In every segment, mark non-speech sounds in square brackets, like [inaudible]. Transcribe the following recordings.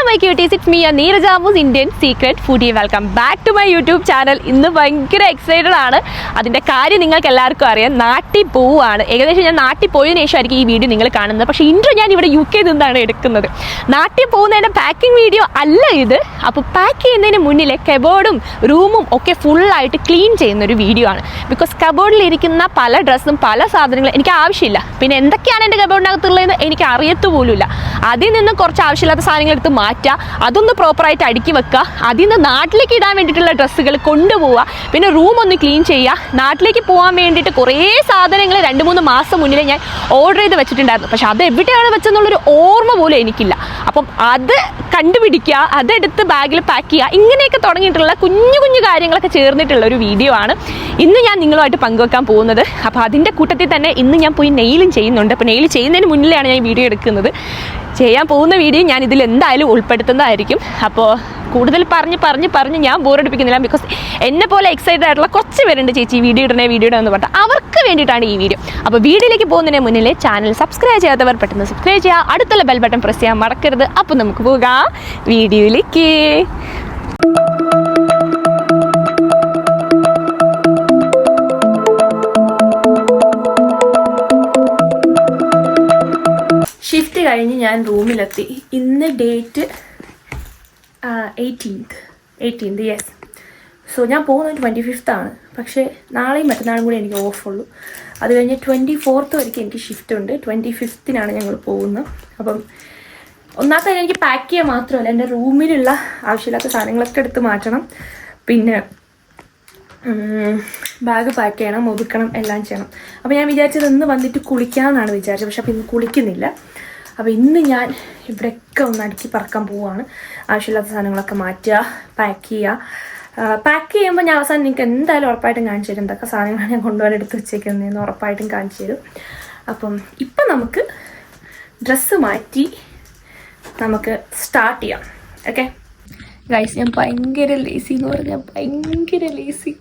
Hello my cuties it's me നീരജാമൂസ് Indian secret foodie welcome back to my YouTube channel ഇന്ന് ഭയങ്കര excited ആണ്. അതിന്റെ കാര്യം നിങ്ങൾക്ക് എല്ലാവർക്കും അറിയാം. നാട്ടിൽ പോവുകയാണ്. ഏകദേശം ഞാൻ നാട്ടിൽ പോയതിനു ശേഷമായിരിക്കും ഈ വീഡിയോ നിങ്ങൾ കാണുന്നത്. പക്ഷേ ഇൻട്രോ ഞാൻ ഇവിടെ യു കെ നിന്നാണ് എടുക്കുന്നത്. നാട്ടിൽ പോകുന്നതിന്റെ പാക്കിംഗ് വീഡിയോ അല്ല ഇത്. അപ്പോൾ പാക്ക് ചെയ്യുന്നതിന് മുന്നിലെ കബോർഡും റൂമും ഒക്കെ ഫുള്ളായിട്ട് ക്ലീൻ ചെയ്യുന്ന ഒരു വീഡിയോ ആണ്. ബിക്കോസ് കബോർഡിൽ ഇരിക്കുന്ന പല ഡ്രസ്സും പല സാധനങ്ങളും എനിക്ക് ആവശ്യമില്ല. പിന്നെ എന്തൊക്കെയാണ് എന്റെ കബോർഡിനകത്തുള്ളതെന്ന് എനിക്ക് അറിയത്തു പോലുമില്ല. അതിൽ നിന്ന് കുറച്ച് ആവശ്യമില്ലാത്ത സാധനങ്ങൾ എടുത്ത് മാറ്റുക അതൊന്ന് പ്രോപ്പറായിട്ട് അടുക്കി വെക്കുക. അതിൽ നിന്ന് നാട്ടിലേക്ക് ഇടാൻ വേണ്ടിയിട്ടുള്ള ഡ്രസ്സുകൾ കൊണ്ടുപോവുക. പിന്നെ റൂം ഒന്ന് ക്ലീൻ ചെയ്യുക. നാട്ടിലേക്ക് പോകാൻ വേണ്ടിയിട്ട് കുറേ സാധനങ്ങൾ രണ്ട് മൂന്ന് മാസം മുന്നിലേ ഞാൻ ഓർഡർ ചെയ്ത് വെച്ചിട്ടുണ്ടായിരുന്നു. പക്ഷേ അത് എവിടെയാണ് വെച്ചെന്നുള്ളൊരു ഓർമ്മ പോലും എനിക്കില്ല. അപ്പം അത് കണ്ടുപിടിക്കുക അതെടുത്ത് ബാഗിൽ പാക്ക് ചെയ്യുക ഇങ്ങനെയൊക്കെ തുടങ്ങിയിട്ടുള്ള കുഞ്ഞു കുഞ്ഞു കാര്യങ്ങളൊക്കെ ചേർന്നിട്ടുള്ള ഒരു വീഡിയോ ആണ് ഇന്ന് ഞാൻ നിങ്ങളുമായിട്ട് പങ്കുവെക്കാൻ പോകുന്നത്. അപ്പോൾ അതിന്റെ കൂട്ടത്തിൽ തന്നെ ഇന്ന് ഞാൻ പോയി നെയിലും ചെയ്യുന്നുണ്ട്. അപ്പോൾ നെയിൽ ചെയ്യുന്നതിന് മുന്നിലാണ് ഞാൻ വീഡിയോ എടുക്കുന്നത്. ചെയ്യാൻ പോകുന്ന വീഡിയോ ഞാൻ ഇതിൽ എന്തായാലും ഉൾപ്പെടുത്തുന്നതായിരിക്കും. അപ്പോൾ കൂടുതൽ പറഞ്ഞ് പറഞ്ഞ് പറഞ്ഞ് ഞാൻ ബോറടിപ്പിക്കുന്നില്ല ബിക്കോസ് എന്നെ പോലെ എക്സൈറ്റഡ് ആയിട്ടുള്ള കുറച്ച് പേരുണ്ട് ചേച്ചി വീഡിയോ ഇടണേ വീഡിയോ ഇടണം എന്ന് പറഞ്ഞാൽ അവർക്ക് വേണ്ടിയിട്ടാണ് ഈ വീഡിയോ. അപ്പോൾ വീഡിയോയിലേക്ക് പോകുന്നതിന് മുന്നിൽ ചാനൽ സബ്സ്ക്രൈബ് ചെയ്യാത്തവർ പെട്ടെന്ന് സബ്സ്ക്രൈബ് ചെയ്യുക. അടുത്തുള്ള ബെൽ ബട്ടൺ പ്രസ് ചെയ്യാൻ മറക്കരുത്. അപ്പോൾ നമുക്ക് പോകാം വീഡിയോയിലേക്ക്. ഷിഫ്റ്റ് കഴിഞ്ഞ് ഞാൻ റൂമിലെത്തി. ഇന്ന് date eighteenth eighteenth yes so ഞാൻ പോകുന്നത് ട്വന്റി ഫിഫ്ത്ത് ആണ്. പക്ഷേ നാളെയും മറ്റന്നാളും കൂടി എനിക്ക് ഓഫുള്ളൂ അത് കഴിഞ്ഞ് ട്വന്റി ഫോർത്ത് വരയ്ക്ക് എനിക്ക് ഷിഫ്റ്റ് ഉണ്ട്. ട്വന്റി ഫിഫ്ത്തിനാണ് ഞങ്ങൾ പോകുന്നത്. അപ്പം ഒന്നാമത്തെ എനിക്ക് പാക്ക് ചെയ്യാൻ മാത്രമല്ല എന്റെ റൂമിലുള്ള ആവശ്യമില്ലാത്ത സാധനങ്ങളൊക്കെ എടുത്ത് മാറ്റണം. പിന്നെ ബാഗ് പാക്ക് ചെയ്യണം ഒതുക്കണം എല്ലാം ചെയ്യണം. അപ്പോൾ ഞാൻ വിചാരിച്ചത് ഇന്ന് വന്നിട്ട് കുളിക്കാമെന്നാണ് വിചാരിച്ചത്. പക്ഷെ അപ്പോൾ ഇന്ന് കുളിക്കുന്നില്ല. അപ്പോൾ ഇന്ന് ഞാൻ ഇവിടെയൊക്കെ ഒന്ന് അടുക്കി പറക്കാൻ പോവുകയാണ് ആവശ്യമില്ലാത്ത സാധനങ്ങളൊക്കെ മാറ്റുക പാക്ക് ചെയ്യുക. പാക്ക് ചെയ്യുമ്പോൾ ഞാൻ അവസാനം നിങ്ങൾക്ക് എന്തായാലും ഉറപ്പായിട്ടും കാണിച്ചു തരും. എന്തൊക്കെ സാധനങ്ങളാണ് ഞാൻ കൊണ്ടുപോകാൻ എടുത്ത് വെച്ചേക്കുന്നതെന്ന് ഉറപ്പായിട്ടും കാണിച്ചു തരും. അപ്പം ഇപ്പം നമുക്ക് ഡ്രസ്സ് മാറ്റി നമുക്ക് സ്റ്റാർട്ട് ചെയ്യാം. ഓക്കെ ഗൈസ് ഞാൻ ഭയങ്കര ലേസി എന്ന് പറഞ്ഞാൽ ഭയങ്കര ലേസി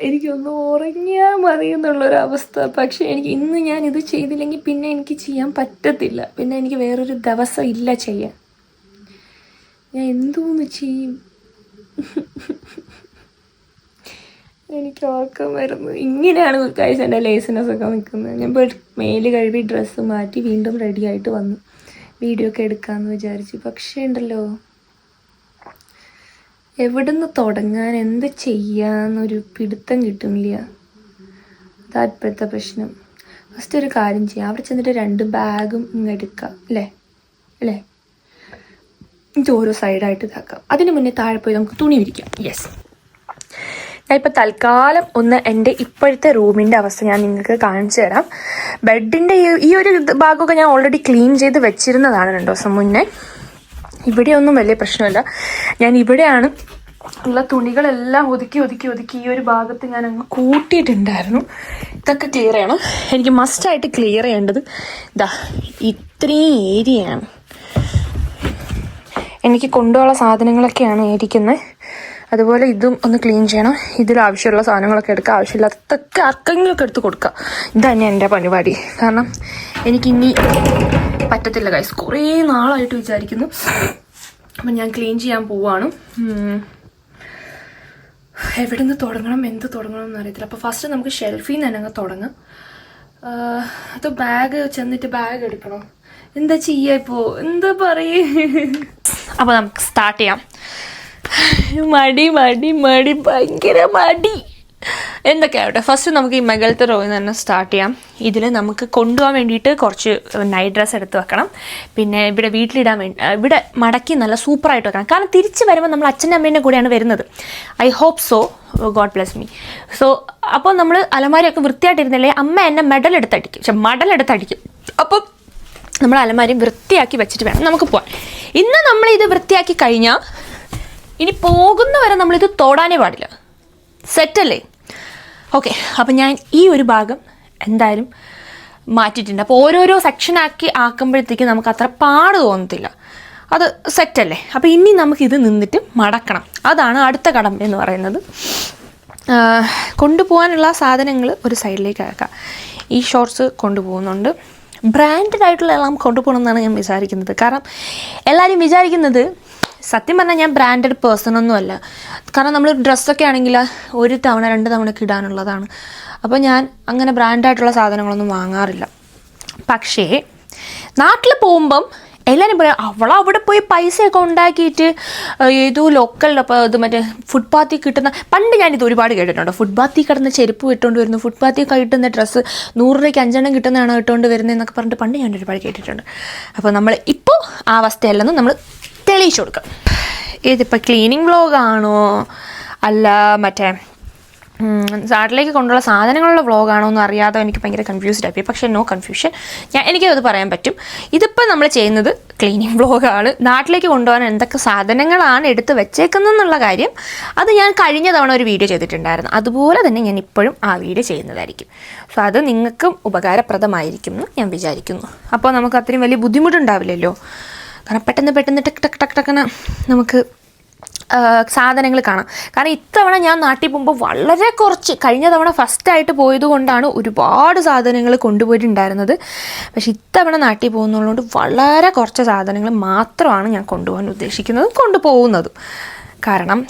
എനിക്കൊന്ന് ഉറങ്ങിയാൽ മതി എന്നുള്ളൊരവസ്ഥ. പക്ഷേ എനിക്ക് ഇന്ന് ഞാൻ ഇത് ചെയ്തില്ലെങ്കിൽ പിന്നെ എനിക്ക് ചെയ്യാൻ പറ്റത്തില്ല. പിന്നെ എനിക്ക് വേറൊരു ദിവസം ഇല്ല ചെയ്യാൻ. ഞാൻ എന്തോന്ന് ചെയ്യും? എനിക്ക് ഓർക്കം വരുന്നു. ഇങ്ങനെയാണ് കഴിച്ച് എന്റെ ലേസിനെസ് ഒക്കെ നിൽക്കുന്നത്. ഞാൻ ഇപ്പോൾ മേൽ കഴുകി ഡ്രസ്സ് മാറ്റി വീണ്ടും റെഡി ആയിട്ട് വന്നു. വീഡിയോ ഒക്കെ എടുക്കാമെന്ന് വിചാരിച്ചു. പക്ഷേ ഉണ്ടല്ലോ എവിടുന്ന് തുടങ്ങാൻ എന്ത് ചെയ്യാന്നൊരു പിടുത്തം കിട്ടുന്നില്ല. അതാ ഇപ്പോഴത്തെ പ്രശ്നം. ഫസ്റ്റ് ഒരു കാര്യം ചെയ്യാം. അവിടെ ചെന്നിട്ട് രണ്ട് ബാഗും ഇങ്ങ് എടുക്കാം അല്ലേ? അല്ലേ? ഇത് ഓരോ സൈഡായിട്ട് ഇതാക്കാം. അതിന് മുന്നേ താഴെ പോയി നമുക്ക് തുണി വിരിക്കാം. യെസ് ഞാൻ ഇപ്പോൾ തൽക്കാലം ഒന്ന് എന്റെ ഇപ്പോഴത്തെ റൂമിന്റെ അവസ്ഥ ഞാൻ നിങ്ങൾക്ക് കാണിച്ചു തരാം. ബെഡിന്റെ ഈ ഒരു ഭാഗമൊക്കെ ഞാൻ ഓൾറെഡി ക്ലീൻ ചെയ്ത് വെച്ചിരുന്നതാണ് രണ്ടു ദിവസം മുന്നേ ഇവിടെയൊന്നും വലിയ പ്രശ്നമില്ല. ഞാൻ ഇവിടെയാണ് ഉള്ള തുണികളെല്ലാം ഒതുക്കി ഒതുക്കി ഒതുക്കി ഈ ഒരു ഭാഗത്ത് ഞാൻ അങ്ങ് കൂട്ടിയിട്ടുണ്ടായിരുന്നു. ഇതൊക്കെ ക്ലിയർ ചെയ്യണം. എനിക്ക് മസ്റ്റായിട്ട് ക്ലിയർ ചെയ്യേണ്ടത് ഇതാ ഇത്രയും ഏരിയയാണ്. എനിക്ക് കൊണ്ടുപോകാനുള്ള സാധനങ്ങളൊക്കെയാണ് ഇരിക്കുന്നത് അതുപോലെ ഇതും ഒന്ന് ക്ലീൻ ചെയ്യണം. ഇതിൽ ആവശ്യമുള്ള സാധനങ്ങളൊക്കെ എടുക്കുക. ആവശ്യമില്ലാത്തൊക്കെ ആർക്കെങ്കിലുമൊക്കെ എടുത്ത് കൊടുക്കുക. ഇതാണ് എന്റെ പരിപാടി. കാരണം എനിക്കിനി പറ്റത്തില്ല കൈസ് കുറേ നാളായിട്ട് വിചാരിക്കുന്നു. അപ്പം ഞാൻ ക്ലീൻ ചെയ്യാൻ പോവാണ്. എവിടെ നിന്ന് തുടങ്ങണം? എന്ത് തുടങ്ങണം എന്ന് അറിയത്തില്ല. അപ്പോൾ ഫസ്റ്റ് നമുക്ക് ഷെൽഫിൽ നിന്ന് തന്നെ തുടങ്ങാം. അത് ബാഗ് ചെന്നിട്ട് ബാഗ് എടുക്കണം. എന്താ ചെയ്യാ ഇപ്പോൾ എന്താ പറയേ? അപ്പോൾ നമുക്ക് സ്റ്റാർട്ട് ചെയ്യാം. മടി മടി മടി ഭയങ്കര മടി. എന്തൊക്കെയാവട്ടെ ഫസ്റ്റ് നമുക്ക് ഈ മകളത്തെ റോയിൽ തന്നെ സ്റ്റാർട്ട് ചെയ്യാം. ഇതിൽ നമുക്ക് കൊണ്ടുപോകാൻ വേണ്ടിയിട്ട് കുറച്ച് നൈറ്റ് ഡ്രസ്സ് എടുത്ത് വെക്കണം. പിന്നെ ഇവിടെ വീട്ടിലിടാൻ വേണ്ടി ഇവിടെ മടക്കി നല്ല സൂപ്പറായിട്ട് വെക്കണം. കാരണം തിരിച്ച് വരുമ്പോൾ നമ്മൾ അച്ഛന്റെ അമ്മേന്റെ കൂടെയാണ് വരുന്നത്. I hope so God bless me so അപ്പോൾ നമ്മൾ അലമാരിയൊക്കെ വൃത്തിയായിട്ടിരുന്നില്ലേ അമ്മ എന്നെ മെഡൽ എടുത്തടിക്കും. പക്ഷെ മടൽ എടുത്തടിക്കും. അപ്പം നമ്മൾ അലമാരി വൃത്തിയാക്കി വെച്ചിട്ട് വേണം നമുക്ക് പോകാൻ ഇന്ന് നമ്മൾ ഇത് വൃത്തിയാക്കി കഴിഞ്ഞാൽ ഇനി പോകുന്നവരെ നമ്മളിത് തോടാനേ പാടില്ല. സെറ്റല്ലേ ഓക്കെ അപ്പം ഞാൻ ഈ ഒരു ഭാഗം എന്തായാലും മാറ്റിയിട്ടുണ്ട്. അപ്പോൾ ഓരോരോ സെക്ഷനാക്കി ആക്കുമ്പോഴത്തേക്ക് നമുക്ക് അത്ര പാട് തോന്നത്തില്ല. അത് സെറ്റല്ലേ അപ്പോൾ ഇനി നമുക്കിത് നിന്നിട്ട് മടക്കണം. അതാണ് അടുത്ത കടമ്പ എന്ന് പറയുന്നത്. കൊണ്ടുപോകാനുള്ള സാധനങ്ങൾ ഒരു സൈഡിലേക്ക് ആക്കാം. ഈ ഷോർട്സ് കൊണ്ടുപോകുന്നുണ്ട്. ബ്രാൻഡഡ് ആയിട്ടുള്ള എല്ലാം കൊണ്ടുപോകണം എന്നാണ് ഞാൻ വിചാരിക്കുന്നത്. കാരണം എല്ലാവരും വിചാരിക്കുന്നത് സത്യം പറഞ്ഞാൽ ഞാൻ ബ്രാൻഡഡ് പേഴ്സൺ ഒന്നുമല്ല കാരണം നമ്മൾ ഡ്രസ്സൊക്കെ ആണെങ്കിൽ ഒരു തവണ രണ്ട് തവണയൊക്കെ ഇടാനുള്ളതാണ്. അപ്പോൾ ഞാൻ അങ്ങനെ ബ്രാൻഡായിട്ടുള്ള സാധനങ്ങളൊന്നും വാങ്ങാറില്ല. പക്ഷേ നാട്ടിൽ പോകുമ്പം എല്ലാവരും പറയാം അവൾ അവിടെ പോയി പൈസയൊക്കെ ഉണ്ടാക്കിയിട്ട് ഏതോ ലോക്കൽ ഇത് മറ്റേ ഫുട്പാത്തിൽ കിട്ടുന്ന പണ്ട് ഞാനിത് ഒരുപാട് കേട്ടിട്ടുണ്ട്. ഫുട്പാത്തിൽ കിടന്ന ചെരുപ്പ് ഇട്ടുകൊണ്ട് വരുന്നു. ഫുട്പാത്തിൽ കിട്ടുന്ന ഡ്രസ്സ് നൂറ് രൂപയ്ക്ക് അഞ്ചെണ്ണം കിട്ടുന്നതാണ് ഇട്ടുകൊണ്ട് വരുന്നത് എന്നൊക്കെ പറഞ്ഞിട്ട് പണ്ട് ഞാൻ ഒരുപാട് കേട്ടിട്ടുണ്ട്. അപ്പോൾ നമ്മൾ ഇപ്പോൾ ആ അവസ്ഥയല്ലെന്ന് നമ്മൾ തെളിയിച്ചു കൊടുക്കുക ഇതിപ്പോൾ ക്ലീനിങ് വ്ളോഗാണോ അല്ല മറ്റേ നാട്ടിലേക്ക് കൊണ്ടുള്ള സാധനങ്ങളുടെ വ്ളോഗാണോ എന്ന് അറിയാതെ എനിക്ക് ഭയങ്കര കൺഫ്യൂസ്ഡ് ആയി പക്ഷേ നോ കൺഫ്യൂഷൻ ഞാൻ എനിക്കത് പറയാൻ പറ്റും. ഇതിപ്പോൾ നമ്മൾ ചെയ്യുന്നത് ക്ലീനിങ് വ്ളോഗാണ് നാട്ടിലേക്ക് കൊണ്ടുപോകാൻ എന്തൊക്കെ സാധനങ്ങളാണ് എടുത്ത് വെച്ചേക്കുന്നതെന്നുള്ള കാര്യം അത് ഞാൻ കഴിഞ്ഞ തവണ ഒരു വീഡിയോ ചെയ്തിട്ടുണ്ടായിരുന്നു. അതുപോലെ തന്നെ ഞാൻ ഇപ്പോഴും ആ വീഡിയോ ചെയ്യുന്നതായിരിക്കും. സോ അത് നിങ്ങൾക്കും ഉപകാരപ്രദമായിരിക്കും എന്ന് ഞാൻ വിചാരിക്കുന്നു. അപ്പോൾ നമുക്ക് അത്രയും വലിയ ബുദ്ധിമുട്ടുണ്ടാവില്ലല്ലോ? കാരണം പെട്ടെന്ന് പെട്ടെന്ന് ടക്ക് ടക്ക് ടക്ക് ടക്കന നമുക്ക് സാധനങ്ങൾ കാണാം. കാരണം ഇത്തവണ ഞാൻ നാട്ടിൽ പോകുമ്പോൾ വളരെ കുറച്ച് കഴിഞ്ഞ തവണ ഫസ്റ്റായിട്ട് പോയത് കൊണ്ടാണ് ഒരുപാട് സാധനങ്ങൾ കൊണ്ടുപോയിട്ടുണ്ടായിരുന്നത്. പക്ഷേ ഇത്തവണ നാട്ടിൽ പോകുന്നതുകൊണ്ട് വളരെ കുറച്ച് സാധനങ്ങൾ മാത്രമാണ് ഞാൻ കൊണ്ടുപോകാൻ ഉദ്ദേശിക്കുന്നതും കൊണ്ടുപോകുന്നതും. കാരണം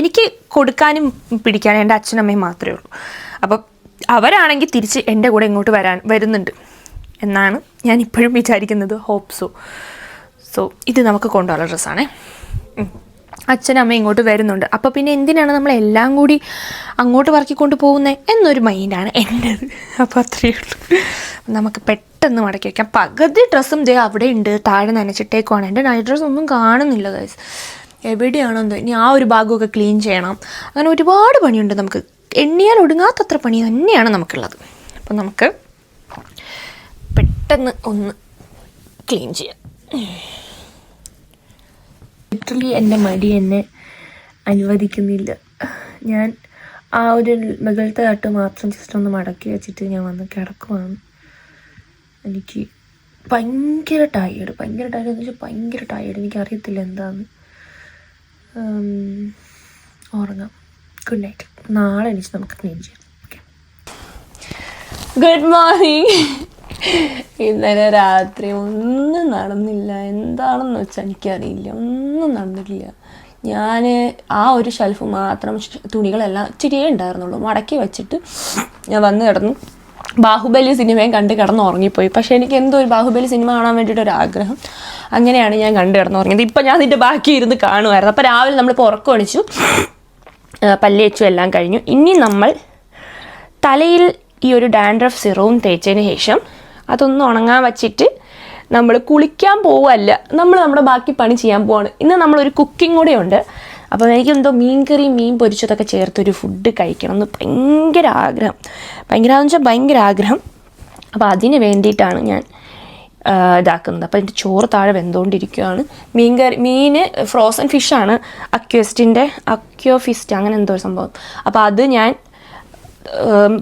എനിക്ക് കൊടുക്കാനും പിടിക്കാനും എന്റെ അച്ഛനമ്മയും മാത്രമേ ഉള്ളൂ. അപ്പം അവരാണെങ്കിൽ തിരിച്ച് എന്റെ കൂടെ ഇങ്ങോട്ട് വരാൻ വരുന്നുണ്ട്. എന്നാണ് ഞാൻ ഇപ്പോഴും വിചാരിക്കുന്നത്. ഹോപ്പ് സോ സോ ഇത് നമുക്ക് കൊണ്ടുപോകാനുള്ള ഡ്രസ്സാണേ. അച്ഛനും അമ്മയും ഇങ്ങോട്ട് വരുന്നുണ്ട്. അപ്പോൾ പിന്നെ എന്തിനാണ് നമ്മൾ എല്ലാം കൂടി അങ്ങോട്ട് വർക്കിക്കൊണ്ട് പോകുന്നത് എന്നൊരു മൈൻഡാണ് എന്റെ അപ്പോൾ അത്രയേ ഉള്ളൂ. നമുക്ക് പെട്ടെന്ന് മടക്കി വയ്ക്കാം പകുതി ഡ്രസ്സും ദേ അവിടെ ഉണ്ട്. താഴെ നനച്ചിട്ടേക്കുവാണ്. എന്റെ നൈറ്റ് ഡ്രസ്സ് ഒന്നും കാണുന്നില്ല ഗൈസ് എവിടെയാണോ എന്തോ. ഇനി ആ ഒരു ഭാഗമൊക്കെ ക്ലീൻ ചെയ്യണം. അങ്ങനെ ഒരുപാട് പണിയുണ്ട് നമുക്ക്. എണ്ണിയാൽ ഒടുങ്ങാത്തത്ര പണി തന്നെയാണ് നമുക്കുള്ളത്. അപ്പം നമുക്ക് പെട്ടെന്ന് ഒന്ന് ക്ലീൻ ചെയ്യാം. ലിറ്ററലി എന്റെ മടി എന്നെ അനുവദിക്കുന്നില്ല. ഞാൻ ആ ഒരു മുകളിലത്തെ തട്ട് മാത്രം ജസ്റ്റ് ഒന്ന് മടക്കി വെച്ചിട്ട് ഞാൻ വന്ന് കിടക്കുവാണ്. എനിക്ക് ഭയങ്കര ടയേർഡ് ഭയങ്കര ടയേർഡ് എന്ന് വെച്ചാൽ ഭയങ്കര ടയേർഡ് എനിക്കറിയത്തില്ല എന്താന്ന്. ഉറങ്ങാം. ഗുഡ് നൈറ്റ് നാളെ എനിക്ക് നമുക്ക് ക്ലീൻ ചെയ്യാം. ഓക്കെ ഗുഡ് മോർണിംഗ് ഇന്നലെ രാത്രി ഒന്നും നടന്നില്ല. എന്താണെന്ന് വെച്ചാൽ എനിക്കറിയില്ല. ഒന്നും നടന്നിട്ടില്ല. ഞാൻ ആ ഒരു ഷെൽഫ് മാത്രം തുണികളെല്ലാം ഇച്ചിരിയേ ഉണ്ടായിരുന്നുള്ളൂ. മടക്കി വെച്ചിട്ട് ഞാൻ വന്ന് കിടന്നു. ബാഹുബലി സിനിമയും കണ്ട് കിടന്ന് ഉറങ്ങിപ്പോയി പക്ഷേ എനിക്ക് എന്തോ ഒരു ബാഹുബലി സിനിമ കാണാൻ വേണ്ടിയിട്ട് ഒരു ആഗ്രഹം അങ്ങനെയാണ് ഞാൻ കണ്ട് കിടന്ന് ഉറങ്ങിയത് ഇപ്പം ഞാൻ അതിന്റെ ബാക്കി ഇരുന്ന് കാണുമായിരുന്നു അപ്പോൾ രാവിലെ നമ്മളിപ്പോൾ ഉറക്കം അണിച്ചു പല്ല് വെച്ചു എല്ലാം കഴിഞ്ഞു. ഇനി നമ്മൾ തലയിൽ ഈ ഒരു ഡാൻഡ്രഫ് സിറവും തേച്ചതിന് ശേഷം അതൊന്ന് ഉണങ്ങാൻ വച്ചിട്ട് നമ്മൾ കുളിക്കാൻ പോവല്ല. നമ്മൾ നമ്മുടെ ബാക്കി പണി ചെയ്യാൻ പോവാണ്. ഇന്ന് നമ്മളൊരു കുക്കിംഗ് കൂടെ ഉണ്ട് അപ്പോൾ എനിക്ക് എന്തോ മീൻ കറി മീൻ പൊരിച്ചതൊക്കെ ചേർത്തൊരു ഫുഡ് കഴിക്കണം എന്ന് ഭയങ്കര ആഗ്രഹം. ഭയങ്കര എന്ന് വെച്ചാൽ ഭയങ്കര ആഗ്രഹം. അപ്പോൾ അതിന് വേണ്ടിയിട്ടാണ് ഞാൻ ഇതാക്കുന്നത്. അപ്പോൾ എന്റെ ചോറ് താഴെ വെന്തുകൊണ്ടിരിക്കുകയാണ് മീൻ കറി മീൻ ഫ്രോസൺ ഫിഷാണ് അക്യോസ്റ്റിന്റെ അക്യോഫിസ്റ്റ് അങ്ങനെ എന്തോ ഒരു സംഭവം. അപ്പോൾ അത് ഞാൻ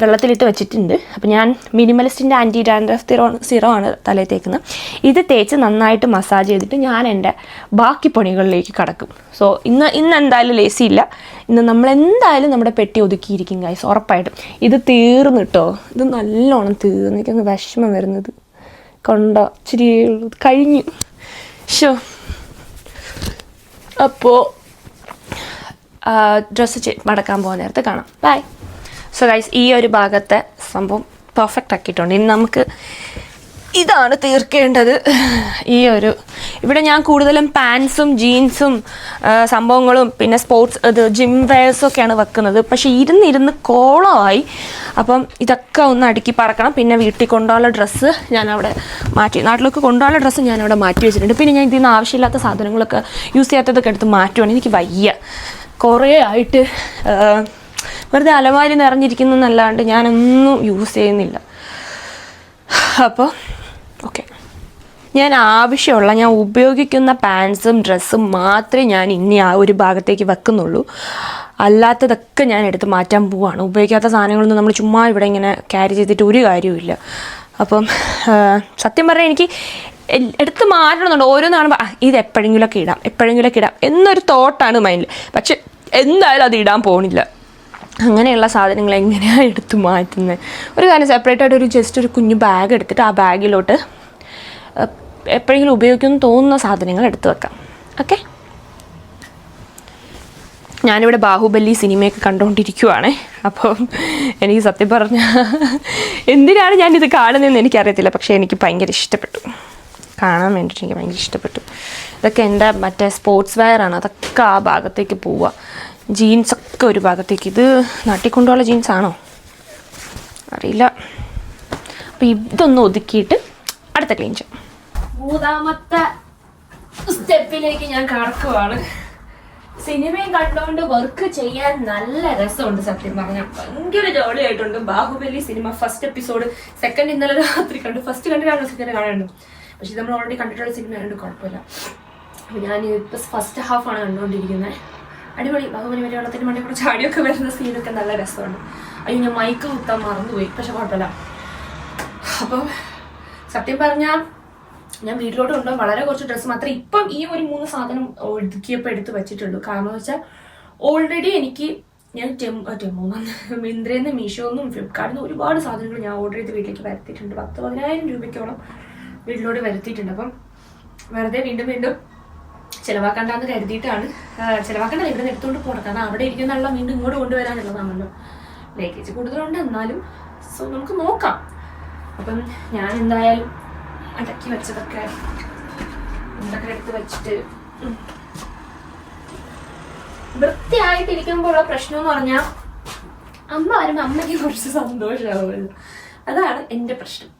വെള്ളത്തിലിട്ട് വെച്ചിട്ടുണ്ട്. അപ്പോൾ ഞാൻ മിനിമലിസ്റ്റിന്റെ ആന്റി ഡാൻഡ്രഫ് സിറോ സിറോ ആണ് തലയിൽ തേക്കുന്നത് ഇത് തേച്ച് നന്നായിട്ട് മസാജ് ചെയ്തിട്ട് ഞാൻ എന്റെ ബാക്കി പണികളിലേക്ക് കടക്കും. സോ ഇന്ന് ഇന്ന് എന്തായാലും ലേസി ഇല്ല. ഇന്ന് നമ്മൾ എന്തായാലും നമ്മുടെ പെട്ടി ഒതുക്കിയിരിക്കും ഗൈസ് ഉറപ്പായിട്ടും. ഇത് തീർന്നു കേട്ടോ ഇത് നല്ലോണം തീർന്നു. എനിക്കങ്ങ് വിഷമം വരുന്നത്. കണ്ട ഇച്ചിരി. കഴിഞ്ഞു. ഷോ അപ്പോൾ ഡ്രസ്സ് മടക്കാൻ പോകുന്ന നേരത്ത് കാണാം. ബൈ സോ ഗൈസ് ഈ ഒരു ഭാഗത്തെ സംഭവം പെർഫെക്റ്റ് ആക്കിയിട്ടുണ്ട്. ഇനി നമുക്ക് ഇതാണ് തീർക്കേണ്ടത്. ഈ ഒരു ഇവിടെ ഞാൻ കൂടുതലും പാൻസും ജീൻസും സംഭവങ്ങളും പിന്നെ സ്പോർട്സ് ഇത് ജിം വെയർസൊക്കെയാണ് വെക്കുന്നത്. പക്ഷേ ഇരുന്നിരുന്ന് കോളമായി. അപ്പം ഇതൊക്കെ ഒന്ന് അടുക്കി പറക്കണം. പിന്നെ വീട്ടിൽ കൊണ്ടുപോകാനുള്ള ഡ്രസ്സ് ഞാൻ അവിടെ മാറ്റി നാട്ടിലേക്ക് കൊണ്ടുപോകാനുള്ള ഡ്രസ്സ് ഞാൻ മാറ്റി വെച്ചിട്ടുണ്ട്. പിന്നെ ഞാൻ ഇതിൽ നിന്ന് ആവശ്യമില്ലാത്ത സാധനങ്ങളൊക്കെ യൂസ് ചെയ്യാത്തതൊക്കെ എടുത്ത് മാറ്റുവാണ്. എനിക്ക് വയ്യ. കുറേ ആയിട്ട് വെറുതെ അലമാരി നിറഞ്ഞിരിക്കുന്നു എന്നല്ലാണ്ട് ഞാനൊന്നും യൂസ് ചെയ്യുന്നില്ല. അപ്പോൾ ഓക്കെ ഞാൻ ആവശ്യമുള്ള ഞാൻ ഉപയോഗിക്കുന്ന പാൻസും ഡ്രസ്സും മാത്രമേ ഞാൻ ഇനി ആ ഒരു ഭാഗത്തേക്ക് വെക്കുന്നുള്ളൂ. അല്ലാത്തതൊക്കെ ഞാൻ എടുത്ത് മാറ്റാൻ പോവാണ്. ഉപയോഗിക്കാത്ത സാധനങ്ങളൊന്നും നമ്മൾ ചുമ്മാ ഇവിടെ ഇങ്ങനെ ക്യാരി ചെയ്തിട്ട് ഒരു കാര്യവും അപ്പം സത്യം പറഞ്ഞാൽ എനിക്ക് എടുത്ത് മാറ്റണമെന്നുണ്ട് ഓരോന്ന് കാണുമ്പോൾ ആ ഇത് എപ്പോഴെങ്കിലുമൊക്കെ ഇടാം എപ്പോഴെങ്കിലുമൊക്കെ ഇടാം എന്നൊരു തോട്ടാണ് മൈൻഡിൽ പക്ഷെ എന്തായാലും അത് ഇടാൻ പോണില്ല. അങ്ങനെയുള്ള സാധനങ്ങൾ എങ്ങനെയാണ് എടുത്തു മാറ്റുന്നത് ഒരു കാര്യം സെപ്പറേറ്റ് ആയിട്ട് ഒരു ജസ്റ്റ് ഒരു കുഞ്ഞു ബാഗ് എടുത്തിട്ട് ആ ബാഗിലോട്ട് എപ്പോഴെങ്കിലും ഉപയോഗിക്കുമെന്ന് തോന്നുന്ന സാധനങ്ങൾ എടുത്തു വെക്കാം. ഓക്കെ ഞാനിവിടെ ബാഹുബലി സിനിമയൊക്കെ കണ്ടുകൊണ്ടിരിക്കുവാണ് അപ്പം എനിക്ക് സത്യം പറഞ്ഞ എന്തിനാണ് ഞാനിത് കാണുന്നതെന്ന് എനിക്കറിയത്തില്ല. പക്ഷേ എനിക്ക് ഭയങ്കര ഇഷ്ടപ്പെട്ടു. കാണാൻ വേണ്ടിയിട്ട് എനിക്ക് ഭയങ്കര ഇഷ്ടപ്പെട്ടു. ഇതൊക്കെ എന്റെ മറ്റേ സ്പോർട്സ് വെയറാണ് അതൊക്കെ ആ ഭാഗത്തേക്ക് പോവുക ജീൻസൊക്കെ ഒരു ഭാഗത്തേക്ക്. ഇത് നാട്ടിക്കൊണ്ടുള്ള ആണോ അറിയില്ല. അപ്പം ഇതൊന്ന് ഒതുക്കിയിട്ട് അടുത്ത ക്ലീൻ ചെയ്യാം. മൂന്നാമത്തെ സ്റ്റെപ്പിലേക്ക് ഞാൻ കടക്കുവാണ്. സിനിമയും കണ്ടുകൊണ്ട് വർക്ക് ചെയ്യാൻ നല്ല രസമുണ്ട് സത്യം പറഞ്ഞാൽ ഭയങ്കര ജോളിയായിട്ടുണ്ട്. Baahubali cinema first episode second ഇന്നലെ രാത്രി കണ്ടു. ഫസ്റ്റ് കണ്ടിട്ടാണ് സെക്കൻഡ് കാണുന്നുണ്ട് പക്ഷെ നമ്മൾ ഓൾറെഡി കണ്ടിട്ടുള്ള സിനിമ ആയതുകൊണ്ട് കുഴപ്പമില്ല. ഞാൻ ഇപ്പം ഫസ്റ്റ് ഹാഫ് ആണ് കണ്ടുകൊണ്ടിരിക്കുന്നത് അടിപൊളി ബാഹുബലി മലയാളത്തിന് വേണ്ടി കുറച്ച് കൂടെ ചാടിയൊക്കെ വരുന്ന സീനൊക്കെ നല്ല രസമാണ്. അയ്യോ ഞാൻ മൈക്ക് കുത്താൻ മറന്നുപോയി പക്ഷെ കുഴപ്പമില്ല. അപ്പം സത്യം പറഞ്ഞാൽ ഞാൻ വീട്ടിലോട്ട് കൊണ്ടുപോകാൻ വളരെ കുറച്ച് ഡ്രസ്സ് മാത്രമേ ഇപ്പം ഈ ഒരു മൂന്ന് സാധനം ഒതുക്കിയപ്പോൾ എടുത്ത് വെച്ചിട്ടുള്ളൂ. കാരണം വെച്ചാൽ ഓൾറെഡി എനിക്ക് ഞാൻ ടെം ടെമോന്ന് മിന്ത്രയിൽ നിന്ന് മീഷോന്നും ഫ്ലിപ്കാർട്ടിൽ നിന്ന് ഒരുപാട് സാധനങ്ങൾ ഞാൻ ഓർഡർ ചെയ്ത് വീട്ടിലേക്ക് വരുത്തിയിട്ടുണ്ട്. പത്ത് പതിനായിരം രൂപയ്ക്കോളം വീട്ടിലോട്ട് വരുത്തിയിട്ടുണ്ട്. അപ്പം വെറുതെ വീണ്ടും വീണ്ടും ചിലവാക്കണ്ടെന്ന് കരുതിയിട്ടാണ് ചിലവാക്കണ്ട ഇവിടെ എടുത്തുകൊണ്ട് പോകണം കാരണം അവിടെ ഇരിക്കുന്ന വെള്ളം വീണ്ടും ഇങ്ങോട്ട് കൊണ്ടുവരാനുള്ളതാണല്ലോ. ലഗേജ് കൂടുതലുണ്ട് എന്നാലും സോ നമുക്ക് നോക്കാം. അപ്പം ഞാൻ എന്തായാലും അടക്കി വെച്ചതൊക്കെ എന്തൊക്കെ എടുത്ത് വെച്ചിട്ട്. വൃത്തിയായിട്ടിരിക്കുമ്പോഴുള്ള പ്രശ്നം എന്ന് പറഞ്ഞാൽ അമ്മ വരുമ്പോൾ അമ്മയ്ക്ക് കുറച്ച് സന്തോഷമാവുമല്ലോ. അതാണ് എന്റെ പ്രശ്നം.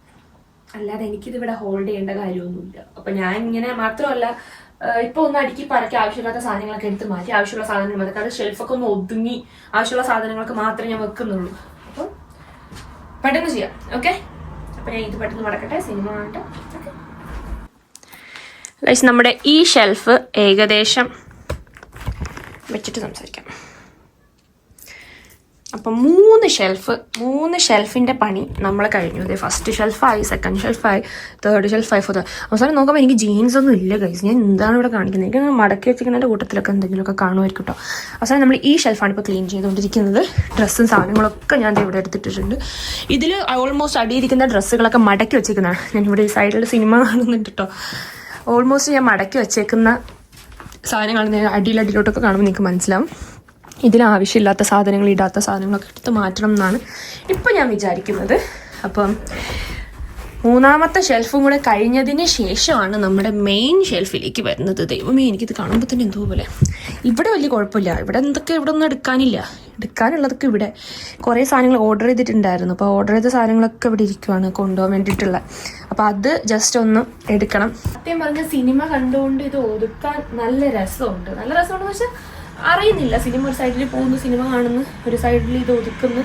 അല്ലാതെ എനിക്കിത് ഇവിടെ ഹോൾഡ് ചെയ്യേണ്ട കാര്യമൊന്നുമില്ല. അപ്പം ഞാൻ ഇങ്ങനെ മാത്രമല്ല ഇപ്പൊ ഒന്ന് അടുക്കി പറക്കി ആവശ്യമില്ലാത്ത സാധനങ്ങളൊക്കെ എടുത്ത് മാറ്റി. ആവശ്യമുള്ള സാധനങ്ങൾ മാറ്റി അത് ഷെൽഫൊക്കെ ഒന്ന് ഒതുങ്ങി ആവശ്യമുള്ള സാധനങ്ങളൊക്കെ മാത്രമേ ഞാൻ വെക്കുന്നുള്ളൂ. അപ്പം പെട്ടെന്ന് ചെയ്യാം. ഓക്കെ അപ്പൊ ഞാൻ ഇത് പെട്ടെന്ന് മടക്കട്ടെ. സിനിമ ഓക്കെ നമ്മുടെ ഈ ഷെൽഫ് ഏകദേശം വെച്ചിട്ട് സംസാരിക്കാം. അപ്പം മൂന്ന് ഷെൽഫ് മൂന്ന് ഷെൽഫിന്റെ പണി നമ്മൾ കഴിഞ്ഞു. അതെ ഫസ്റ്റ് ഷെൽഫായി സെക്കൻഡ് ഷെൽഫായി തേർഡ് ഷെൽഫായി ഫോർത്ത് അവസാനം നോക്കുമ്പോൾ എനിക്ക് ജീൻസ് ഒന്നും ഇല്ല കൈസ് ഞാൻ എന്താണ് ഇവിടെ കാണിക്കുന്നത്? എനിക്ക് മടക്കി വെച്ചിരിക്കുന്നതിന്റെ കൂട്ടത്തിലൊക്കെ എന്തെങ്കിലുമൊക്കെ കാണുമായിരിക്കും കേട്ടോ അവസാനം നമ്മൾ ഈ ഷെൽഫാണ് ഇപ്പോൾ ക്ലീൻ ചെയ്തുകൊണ്ടിരിക്കുന്നത്. ഡ്രസ്സും സാധനങ്ങളൊക്കെ ഞാൻ ഇവിടെ എടുത്തിട്ടിട്ടുണ്ട്. ഇതിൽ ഓൾമോസ്റ്റ് അടിയിരിക്കുന്ന ഡ്രസ്സുകളൊക്കെ മടക്കി വെച്ചേക്കുന്നതാണ്. ഞാൻ ഇവിടെ ഈ സൈഡിൽ സിനിമ കാണുന്നുണ്ട് കേട്ടോ ഓൾമോസ്റ്റ് ഞാൻ മടക്കി വെച്ചേക്കുന്ന സാധനങ്ങൾ അടിയിലടിയിലോട്ടൊക്കെ കാണുമ്പോൾ നിങ്ങൾക്ക് മനസ്സിലാവും. ഇതിൽ ആവശ്യമില്ലാത്ത സാധനങ്ങൾ ഇടാത്ത സാധനങ്ങളൊക്കെ എടുത്ത് മാറ്റണം എന്നാണ് ഇപ്പം ഞാൻ വിചാരിക്കുന്നത്. അപ്പം മൂന്നാമത്തെ ഷെൽഫും കൂടെ കഴിഞ്ഞതിന് ശേഷമാണ് നമ്മുടെ മെയിൻ ഷെൽഫിലേക്ക് വരുന്നത്. ദൈവമേ എനിക്കിത് കാണുമ്പോൾ തന്നെ എന്തോ പോലെ. ഇവിടെ വലിയ കുഴപ്പമില്ല. ഇവിടെ എന്തൊക്കെ ഇവിടെ ഒന്നും എടുക്കാനില്ല. എടുക്കാനുള്ളതൊക്കെ ഇവിടെ കുറേ സാധനങ്ങൾ ഓർഡർ ചെയ്തിട്ടുണ്ടായിരുന്നു. അപ്പോൾ ഓർഡർ ചെയ്ത സാധനങ്ങളൊക്കെ ഇവിടെ ഇരിക്കുവാണ് കൊണ്ടുപോകാൻ വേണ്ടിയിട്ടുള്ള. അപ്പോൾ അത് ജസ്റ്റ് ഒന്ന് എടുക്കണം. സത്യം പറഞ്ഞ സിനിമ കണ്ടുകൊണ്ട് ഇത് ഒതുക്കാൻ നല്ല രസമുണ്ട്. നല്ല രസമുണ്ടെന്ന് വെച്ചാൽ അറിയുന്നില്ല. സിനിമ ഒരു സൈഡിൽ പോകുന്നു സിനിമ കാണുന്നു ഒരു സൈഡിൽ ഇത് ഒതുക്കുന്നു.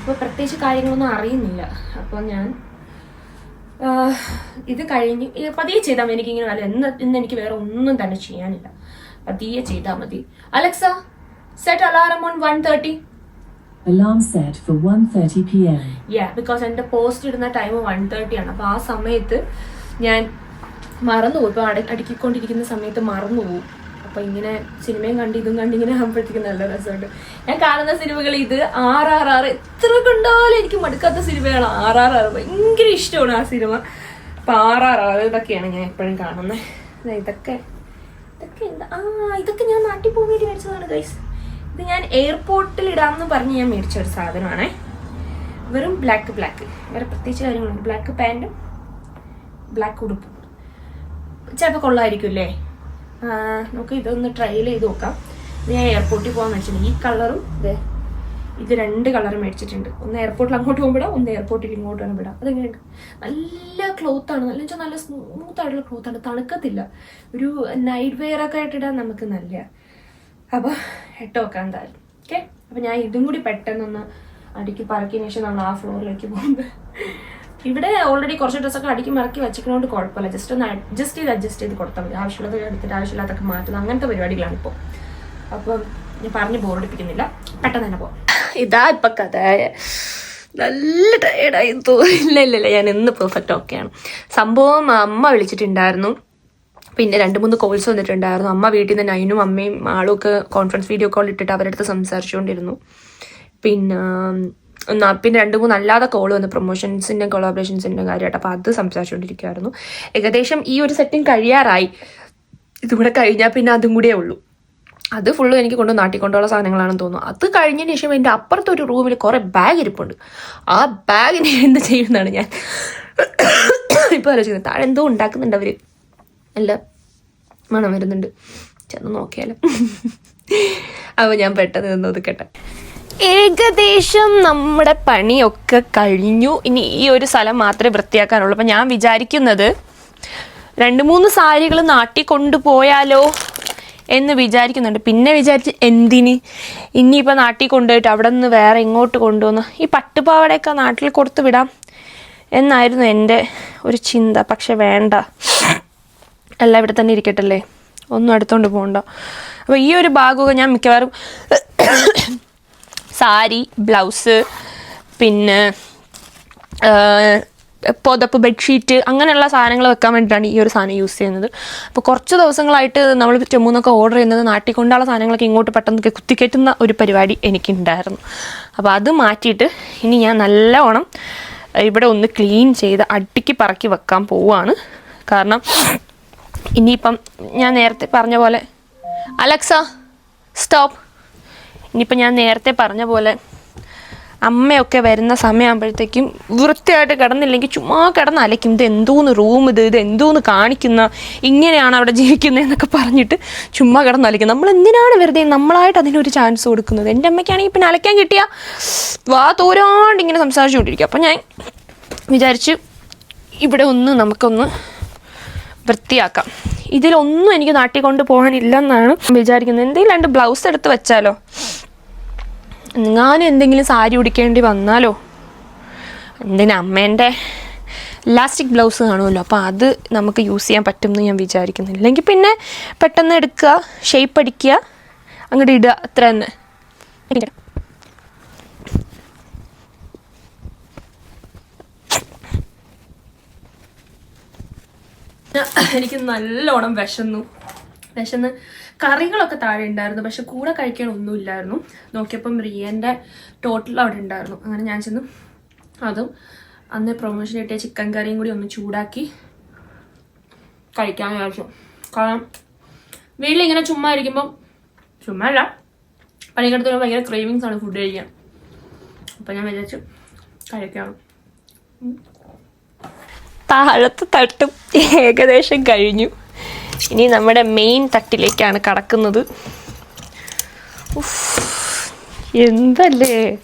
അപ്പോൾ പ്രത്യേകിച്ച് കാര്യങ്ങളൊന്നും അറിയുന്നില്ല. അപ്പോൾ ഞാൻ ഇത് കഴിഞ്ഞ് പതിയെ ചെയ്താൽ മതി. എനിക്കിങ്ങനെ അല്ല ഇന്ന് ഇന്ന് എനിക്ക് വേറെ ഒന്നും തന്നെ ചെയ്യാനില്ല. പതിയെ ചെയ്താൽ മതി. Alexa set alarm on one thirty Alarm set for 1:30 p.m. Yeah because എന്റെ പോസ്റ്റ് ഇടുന്ന ടൈം വൺ തേർട്ടി ആണ്. അപ്പോൾ ആ സമയത്ത് ഞാൻ മറന്നുപോകും ഇപ്പോൾ അട അടുക്കിക്കൊണ്ടിരിക്കുന്ന സമയത്ത് മറന്നുപോകും അപ്പോൾ ഇങ്ങനെ സിനിമയും കണ്ട് ഇതും കണ്ട് ഇങ്ങനെ ആകുമ്പോഴത്തേക്കും നല്ല രസമുണ്ട്. ഞാൻ കാണുന്ന സിനിമകൾ ഇത് ആർ ആർ ആർ എത്ര കണ്ടാലും എനിക്ക് മടുക്കാത്ത സിനിമയാണ് ആർ ആർ ആർ ഭയങ്കര ഇഷ്ടമാണ് ആ സിനിമ. അപ്പോൾ ആർ ആർ ആർ ഇതൊക്കെയാണ് ഞാൻ എപ്പോഴും കാണുന്നത് ഇതൊക്കെ ഇതൊക്കെ എന്താ? ആ ഇതൊക്കെ ഞാൻ നാട്ടിൽ പോകാൻ വേണ്ടി മേടിച്ചതാണ് ഗൈസ് ഇത് ഞാൻ എയർപോർട്ടിൽ ഇടാമെന്ന് പറഞ്ഞ് ഞാൻ മേടിച്ച ഒരു സാധനമാണ്. വെറും ബ്ലാക്ക് ബ്ലാക്ക് വേറെ പ്രത്യേകിച്ച് കാര്യങ്ങളുണ്ട് ബ്ലാക്ക് പാന്റും ബ്ലാക്ക് ഉടുപ്പും. ചിലപ്പോൾ കൊള്ളായിരിക്കും അല്ലേ? നമുക്ക് ഇതൊന്ന് ട്രയൽ ചെയ്ത് നോക്കാം. ഞാൻ എയർപോർട്ടിൽ പോകാൻ വെച്ചിട്ടുണ്ട്. ഈ കളറും ഇതേ ഇത് രണ്ട് കളർ മേടിച്ചിട്ടുണ്ട്. ഒന്ന് എയർപോർട്ടിൽ അങ്ങോട്ട് പോകുമ്പോൾ ഒന്ന് എയർപോർട്ടിൽ ഇങ്ങോട്ട് വേണം വിടാം അതെങ്ങനെയുണ്ട്? നല്ല ക്ലോത്ത് ആണ്. നല്ല വെച്ചാൽ നല്ല സ്മൂത്ത് ആയിട്ടുള്ള ക്ലോത്ത് ആണ്. തണുക്കത്തില്ല. ഒരു നൈറ്റ് വെയർ ഒക്കെ ആയിട്ട് ഇടാൻ നമുക്ക് നല്ല. അപ്പോൾ ഒക്കെ എന്തായാലും. ഓക്കെ അപ്പോൾ ഞാൻ ഇതും കൂടി പെട്ടെന്നൊന്ന് അടുക്കി പറക്കിയതിന് ശേഷം നമ്മൾ ആ ഫ്ലോറിലേക്ക് പോകുന്നത് ഇവിടെ ഓൾറെഡി കുറച്ച് ഡ്രസ്സൊക്കെ അടുക്കി മറക്കി വെച്ചിരിക്കുന്നതുകൊണ്ട് കുഴപ്പമില്ല. ജസ്റ്റ് ഒന്ന് അഡ്ജസ്റ്റ് ചെയ്ത് അഡ്ജസ്റ്റ് ചെയ്ത് കൊടുത്താൽ മതി. ആവശ്യമുള്ളത് എടുത്തിട്ട് ആവശ്യമില്ലാത്തൊക്കെ മാറ്റുന്നത് അങ്ങനത്തെ പരിപാടികളാണ് ഇപ്പോൾ അപ്പം ഞാൻ പറഞ്ഞ് ബോറടിപ്പിക്കുന്നില്ല പെട്ടെന്ന് തന്നെ പോകാം ഇതാ ഇപ്പൊ കഥ. നല്ല ടയർഡായി തോന്നില്ല ഇല്ല ഞാൻ ഇന്ന് പെർഫെക്റ്റ് ഓക്കെയാണ് സംഭവം അമ്മ വിളിച്ചിട്ടുണ്ടായിരുന്നു. പിന്നെ രണ്ട് മൂന്ന് കോൾസ് വന്നിട്ടുണ്ടായിരുന്നു. അമ്മ വീട്ടിൽ നിന്ന് നൈനും അമ്മയും ആളും ഒക്കെ കോൺഫറൻസ് വീഡിയോ കോൾ ഇട്ടിട്ട് അവരുടെ അടുത്ത് സംസാരിച്ചുകൊണ്ടിരുന്നു. പിന്നെ പിന്നെ രണ്ട് മൂന്ന് അല്ലാതെ കോൾ വന്ന് പ്രൊമോഷൻസിന്റെ കൊളാബറേഷൻസിന്റെ കാര്യമായിട്ട് അപ്പോൾ അത് സംസാരിച്ചുകൊണ്ടിരിക്കുകയായിരുന്നു ഏകദേശം ഈ ഒരു സെറ്റിംഗ് കഴിയാറായി. ഇതുകൂടെ കഴിഞ്ഞാൽ പിന്നെ അതും കൂടിയേ ഉള്ളൂ. അത് ഫുള്ളും എനിക്ക് കൊണ്ട് നാട്ടിക്കൊണ്ടുള്ള സാധനങ്ങളാണെന്ന് തോന്നുന്നു. അത് കഴിഞ്ഞതിന് ശേഷം എന്റെ അപ്പുറത്തെ ഒരു റൂമിൽ കുറേ ബാഗ് ഇരിപ്പുണ്ട്. ആ ബാഗിന് എന്ത് ചെയ്യുന്നതാണ് ഞാൻ ഇപ്പോൾ ആലോചിക്കുന്നത്. താഴെ എന്തോ ഉണ്ടാക്കുന്നുണ്ട് അവർ നല്ല മണം വരുന്നുണ്ട്. ചെന്ന് നോക്കിയാലോ. അപ്പോൾ ഞാൻ പെട്ടെന്ന് നിന്ന് ഒതുക്കട്ടെ. ഏകദേശം നമ്മുടെ പണിയൊക്കെ കഴിഞ്ഞു. ഇനി ഈ ഒരു സ്ഥലം മാത്രമേ വൃത്തിയാക്കാനുള്ളൂ. അപ്പം ഞാൻ വിചാരിക്കുന്നത് രണ്ട് മൂന്ന് സാരികൾ നാട്ടി കൊണ്ടുപോയാലോ എന്ന് വിചാരിക്കുന്നുണ്ട്. പിന്നെ വിചാരിച്ച് എന്തിന്? ഇനിയിപ്പോൾ നാട്ടിൽ കൊണ്ടുപോയിട്ട് അവിടെ നിന്ന് വേറെ ഇങ്ങോട്ട് കൊണ്ടുവന്ന്? ഈ പട്ടുപാവടയൊക്കെ നാട്ടിൽ കൊടുത്തു വിടാം എന്നായിരുന്നു എന്റെ ഒരു ചിന്ത. പക്ഷെ വേണ്ട. എല്ലാം ഇവിടെ തന്നെ ഇരിക്കട്ടല്ലേ ഒന്നും എടുത്തോണ്ട് പോകണ്ട അപ്പോൾ ഈ ഒരു ഭാഗമൊക്കെ ഞാൻ മിക്കവാറും സാരി ബ്ലൗസ് പിന്നെ പുതപ്പ് ബെഡ്ഷീറ്റ് അങ്ങനെയുള്ള സാധനങ്ങൾ വെക്കാൻ വേണ്ടിയിട്ടാണ് ഈ ഒരു സാധനം യൂസ് ചെയ്യുന്നത്. അപ്പോൾ കുറച്ച് ദിവസങ്ങളായിട്ട് നമ്മൾ ചെമ്മൂന്നൊക്കെ ഓർഡർ ചെയ്യുന്നത് നാട്ടിൽ കൊണ്ടുള്ള സാധനങ്ങളൊക്കെ ഇങ്ങോട്ട് പെട്ടെന്ന് കുത്തിക്കയറ്റുന്ന ഒരു പരിപാടി എനിക്കുണ്ടായിരുന്നു. അപ്പോൾ അത് മാറ്റിയിട്ട് ഇനി ഞാൻ നല്ലവണ്ണം ഇവിടെ ഒന്ന് ക്ലീൻ ചെയ്ത് അടുക്കി പറക്കി വെക്കാൻ പോവുകയാണ് കാരണം ഇനിയിപ്പം ഞാൻ നേരത്തെ പറഞ്ഞ പോലെ അലക്സ സ്റ്റോപ്പ്. ഇനിയിപ്പം ഞാൻ നേരത്തെ പറഞ്ഞ പോലെ അമ്മയൊക്കെ വരുന്ന സമയമാകുമ്പോഴത്തേക്കും വൃത്തിയായിട്ട് കിടന്നില്ലെങ്കിൽ ചുമ്മാ കിടന്ന് അലയ്ക്കും. ഇത് എന്തോന്ന് റൂം ഇത്? ഇത് എന്തോന്ന് കാണിക്കുന്ന? ഇങ്ങനെയാണ് അവിടെ ജീവിക്കുന്നത് എന്നൊക്കെ പറഞ്ഞിട്ട് ചുമ്മാ കിടന്ന് അലയ്ക്കും. നമ്മൾ എന്തിനാണ് വെറുതെ നമ്മളായിട്ട് അതിനൊരു ചാൻസ് കൊടുക്കുന്നത്? എന്റെ അമ്മയ്ക്കാണെങ്കിൽ പിന്നെ അലയ്ക്കാൻ കിട്ടിയ? വാ തോരാണ്ട് ഇങ്ങനെ സംസാരിച്ചുകൊണ്ടിരിക്കും. അപ്പം ഞാൻ വിചാരിച്ച് ഇവിടെ ഒന്ന് നമുക്കൊന്ന് വൃത്തിയാക്കാം. ഇതിലൊന്നും എനിക്ക് നാട്ടിൽ കൊണ്ട് പോകാനില്ലെന്നാണ് വിചാരിക്കുന്നത്. എന്തെങ്കിലും രണ്ട് ബ്ലൗസ് എടുത്ത് വെച്ചാലോ? ഞാൻ എന്തെങ്കിലും സാരി ഉടിക്കേണ്ടി വന്നാലോ? എന്തിനാ അമ്മേന്റെ ഇലാസ്റ്റിക് ബ്ലൗസ് കാണുമല്ലോ അപ്പോൾ അത് നമുക്ക് യൂസ് ചെയ്യാൻ പറ്റും എന്ന് ഞാൻ വിചാരിക്കുന്നില്ല. ഇല്ലെങ്കിൽ പിന്നെ പെട്ടെന്ന് എടുക്കുക ഷേപ്പ് അടിക്കുക അങ്ങോട്ട് ഇടുക അത്ര തന്നെ. എനിക്ക് നല്ലോണം വിശന്നു. വിശന്ന് കറികളൊക്കെ താഴെ ഉണ്ടായിരുന്നു പക്ഷെ കൂടെ കഴിക്കാൻ ഒന്നും ഇല്ലായിരുന്നു. നോക്കിയപ്പം റിയന്റെ ടോട്ടൽ അവിടെ ഉണ്ടായിരുന്നു. അങ്ങനെ ഞാൻ ചെന്ന്. അതും അന്ന് പ്രൊമോഷൻ കിട്ടിയ ചിക്കൻ കറിയും കൂടി ഒന്ന് ചൂടാക്കി കഴിക്കാൻ വിചാരിച്ചു. കാരണം വീട്ടിൽ ഇങ്ങനെ ചുമ്മാ ഇരിക്കുമ്പം ചുമ്മാ അല്ല പണിക്കെടുത്ത് ഭയങ്കര ക്രേവിങ്സ് ആണ് ഫുഡ് കഴിക്കാൻ. അപ്പം ഞാൻ വിചാരിച്ചു കഴിക്കാം. താഴത്തെ തട്ടും ഏകദേശം കഴിഞ്ഞു. ഇനി നമ്മുടെ മെയിൻ തട്ടിലേക്കാണ് കടക്കുന്നത്. എന്തല്ലേ?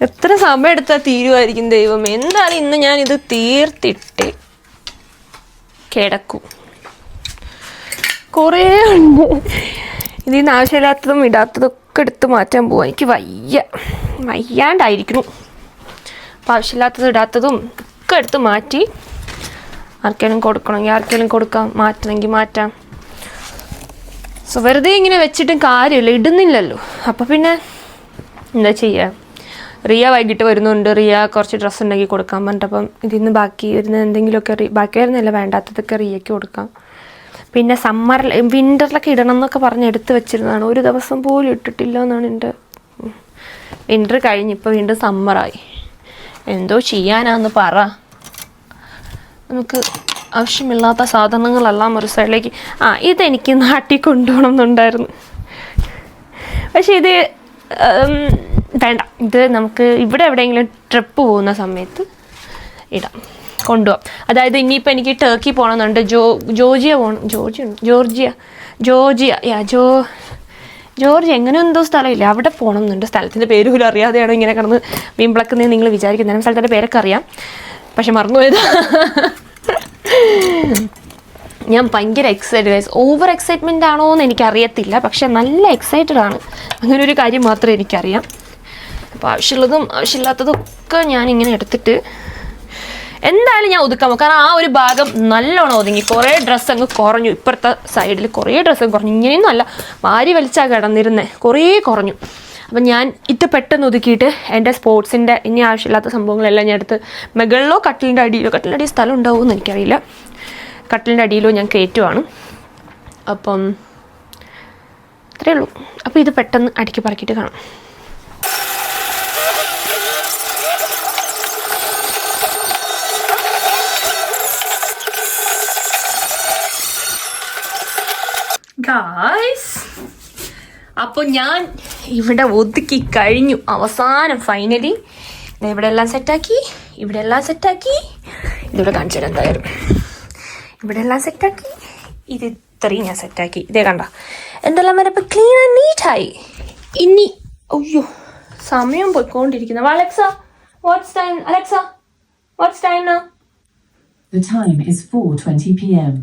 എത്ര സമയം എടുത്താൽ തീരുമായിരിക്കും ദൈവം എന്തായാലും ഇന്ന് ഞാൻ ഇത് തീർത്തിട്ട് കിടക്കും. കുറേ ഉണ്ട്. ഇതിൽ നിന്ന് ആവശ്യമില്ലാത്തതും ഇടാത്തതൊക്കെ എടുത്ത് മാറ്റാൻ പോവാ. എനിക്ക് വയ്യ. വയ്യാണ്ടായിരിക്കുന്നു. അപ്പം ആവശ്യമില്ലാത്തതും ഇടാത്തതും ഒക്കെ എടുത്ത് മാറ്റി ആർക്കെങ്കിലും കൊടുക്കണമെങ്കിൽ ആർക്കെങ്കിലും കൊടുക്കാം. മാറ്റണമെങ്കിൽ മാറ്റാം. സോ വെറുതെ ഇങ്ങനെ വെച്ചിട്ടും കാര്യമില്ല. ഇടുന്നില്ലല്ലോ. അപ്പോൾ പിന്നെ എന്താ ചെയ്യുക റിയ വൈകിട്ട് വരുന്നുണ്ട്. റിയ കുറച്ച് ഡ്രസ്സ് ഉണ്ടെങ്കിൽ കൊടുക്കാൻ പറഞ്ഞിട്ടപ്പം ഇതിൽ നിന്ന് ബാക്കി വരുന്ന എന്തെങ്കിലുമൊക്കെ ബാക്കി വരുന്നില്ല വേണ്ടാത്തതൊക്കെ റിയയ്ക്ക് കൊടുക്കാം. പിന്നെ സമ്മറിൽ വിന്ററിലൊക്കെ ഇടണം എന്നൊക്കെ പറഞ്ഞ് എടുത്ത് വെച്ചിരുന്നതാണ്. ഒരു ദിവസം പോലും ഇട്ടിട്ടില്ല എന്നാണ് എന്റെ വിന്റർ കഴിഞ്ഞ് ഇപ്പോൾ വീണ്ടും സമ്മറായി എന്തോ ചെയ്യാനാന്ന് പറ. നമുക്ക് ആവശ്യമില്ലാത്ത സാധനങ്ങളെല്ലാം ഒരു സൈഡിലേക്ക് ആ ഇതെനിക്ക് നാട്ടിൽ കൊണ്ടുപോകണം എന്നുണ്ടായിരുന്നു പക്ഷെ ഇത് വേണ്ട. ഇത് നമുക്ക് ഇവിടെ എവിടെയെങ്കിലും ട്രിപ്പ് പോകുന്ന സമയത്ത് ഇടാം. കൊണ്ടുപോകാം അതായത് ഇനിയിപ്പോൾ എനിക്ക് ടർക്കി പോകണമെന്നുണ്ട്. ജോ ജോർജിയ പോകണം ജോർജിയ. ജോർജിയ. ജോർജിയ. യാ ജോ ജോർജ് എങ്ങനെ എന്തോ സ്ഥലമില്ല? അവിടെ പോകണം എന്നുണ്ട് സ്ഥലത്തിന്റെ പേര് പോലും അറിയാതെയാണ് ഇങ്ങനെ കിടന്ന് മീൻ വീമ്പിളക്കുന്നത് നിങ്ങൾ വിചാരിക്കുന്നത് സ്ഥലത്തിന്റെ പേരൊക്കെ അറിയാം. പക്ഷെ മറന്നുപോയത്. ഞാൻ ഭയങ്കര എക്സൈറ്റഡ് ഗൈസ് ഓവർ എക്സൈറ്റ്മെന്റ് ആണോ എന്ന് എനിക്കറിയത്തില്ല. പക്ഷെ നല്ല എക്സൈറ്റഡ് ആണ്. അങ്ങനെ ഒരു കാര്യം മാത്രമേ എനിക്കറിയാം. അപ്പോൾ ആവശ്യമുള്ളതും ആവശ്യമില്ലാത്തതും ഒക്കെ ഞാനിങ്ങനെ എടുത്തിട്ട് എന്തായാലും ഞാൻ ഒതുക്കാൻ കാരണം ആ ഒരു ഭാഗം നല്ലോണം ഒതുങ്ങി. കുറേ ഡ്രസ്സ് അങ്ങ് കുറഞ്ഞു. ഇപ്പുറത്തെ സൈഡിൽ കുറേ ഡ്രസ്സ് കുറഞ്ഞു. ഇങ്ങനെയൊന്നും അല്ല. വാരി വലിച്ചാ കിടന്നിരുന്നേ. കുറേ കുറഞ്ഞു. അപ്പം ഞാൻ ഇത് പെട്ടെന്ന് ഒതുക്കിയിട്ട് എന്റെ സ്പോർട്സിന്റെ ഇനി ആവശ്യമില്ലാത്ത സംഭവങ്ങളെല്ലാം ഞാൻ എടുത്ത് മെഗളിലോ കട്ടിലിന്റെ അടിയിലോ കട്ടിലിന്റെ അടിയിൽ സ്ഥലം ഉണ്ടാവുമെന്ന് എനിക്കറിയില്ല. കട്ടിലിന്റെ അടിയിലോ ഞാൻ കയറ്റുവാണ്. അപ്പം അത്രയേ ഉള്ളൂ. അപ്പോൾ ഇത് പെട്ടെന്ന് അടുക്കി പറക്കിയിട്ട് കാണാം. Guys, അപ്പോൾ ഞാൻ ഇവിടെ ഒതുക്കി കഴിഞ്ഞു. അവസാനം ഫൈനലി ഇവിടെ എല്ലാം സെറ്റാക്കി ഇവിടെ എല്ലാം സെറ്റാക്കി ഇതിവിടെ കാണിച്ചു തരാം എന്തായാലും. ഇവിടെ എല്ലാം സെറ്റാക്കി ഇത് ഇത്രയും ഞാൻ സെറ്റാക്കി ഇതേ കണ്ട? എന്തെല്ലാം വരെ ഇപ്പം ക്ലീൻ ആൻഡ് നീറ്റായി ഇനി അയ്യോ സമയം പോയിക്കൊണ്ടിരിക്കുന്നു. Alexa what's time Alexa what's time now The time is 4:20 p.m.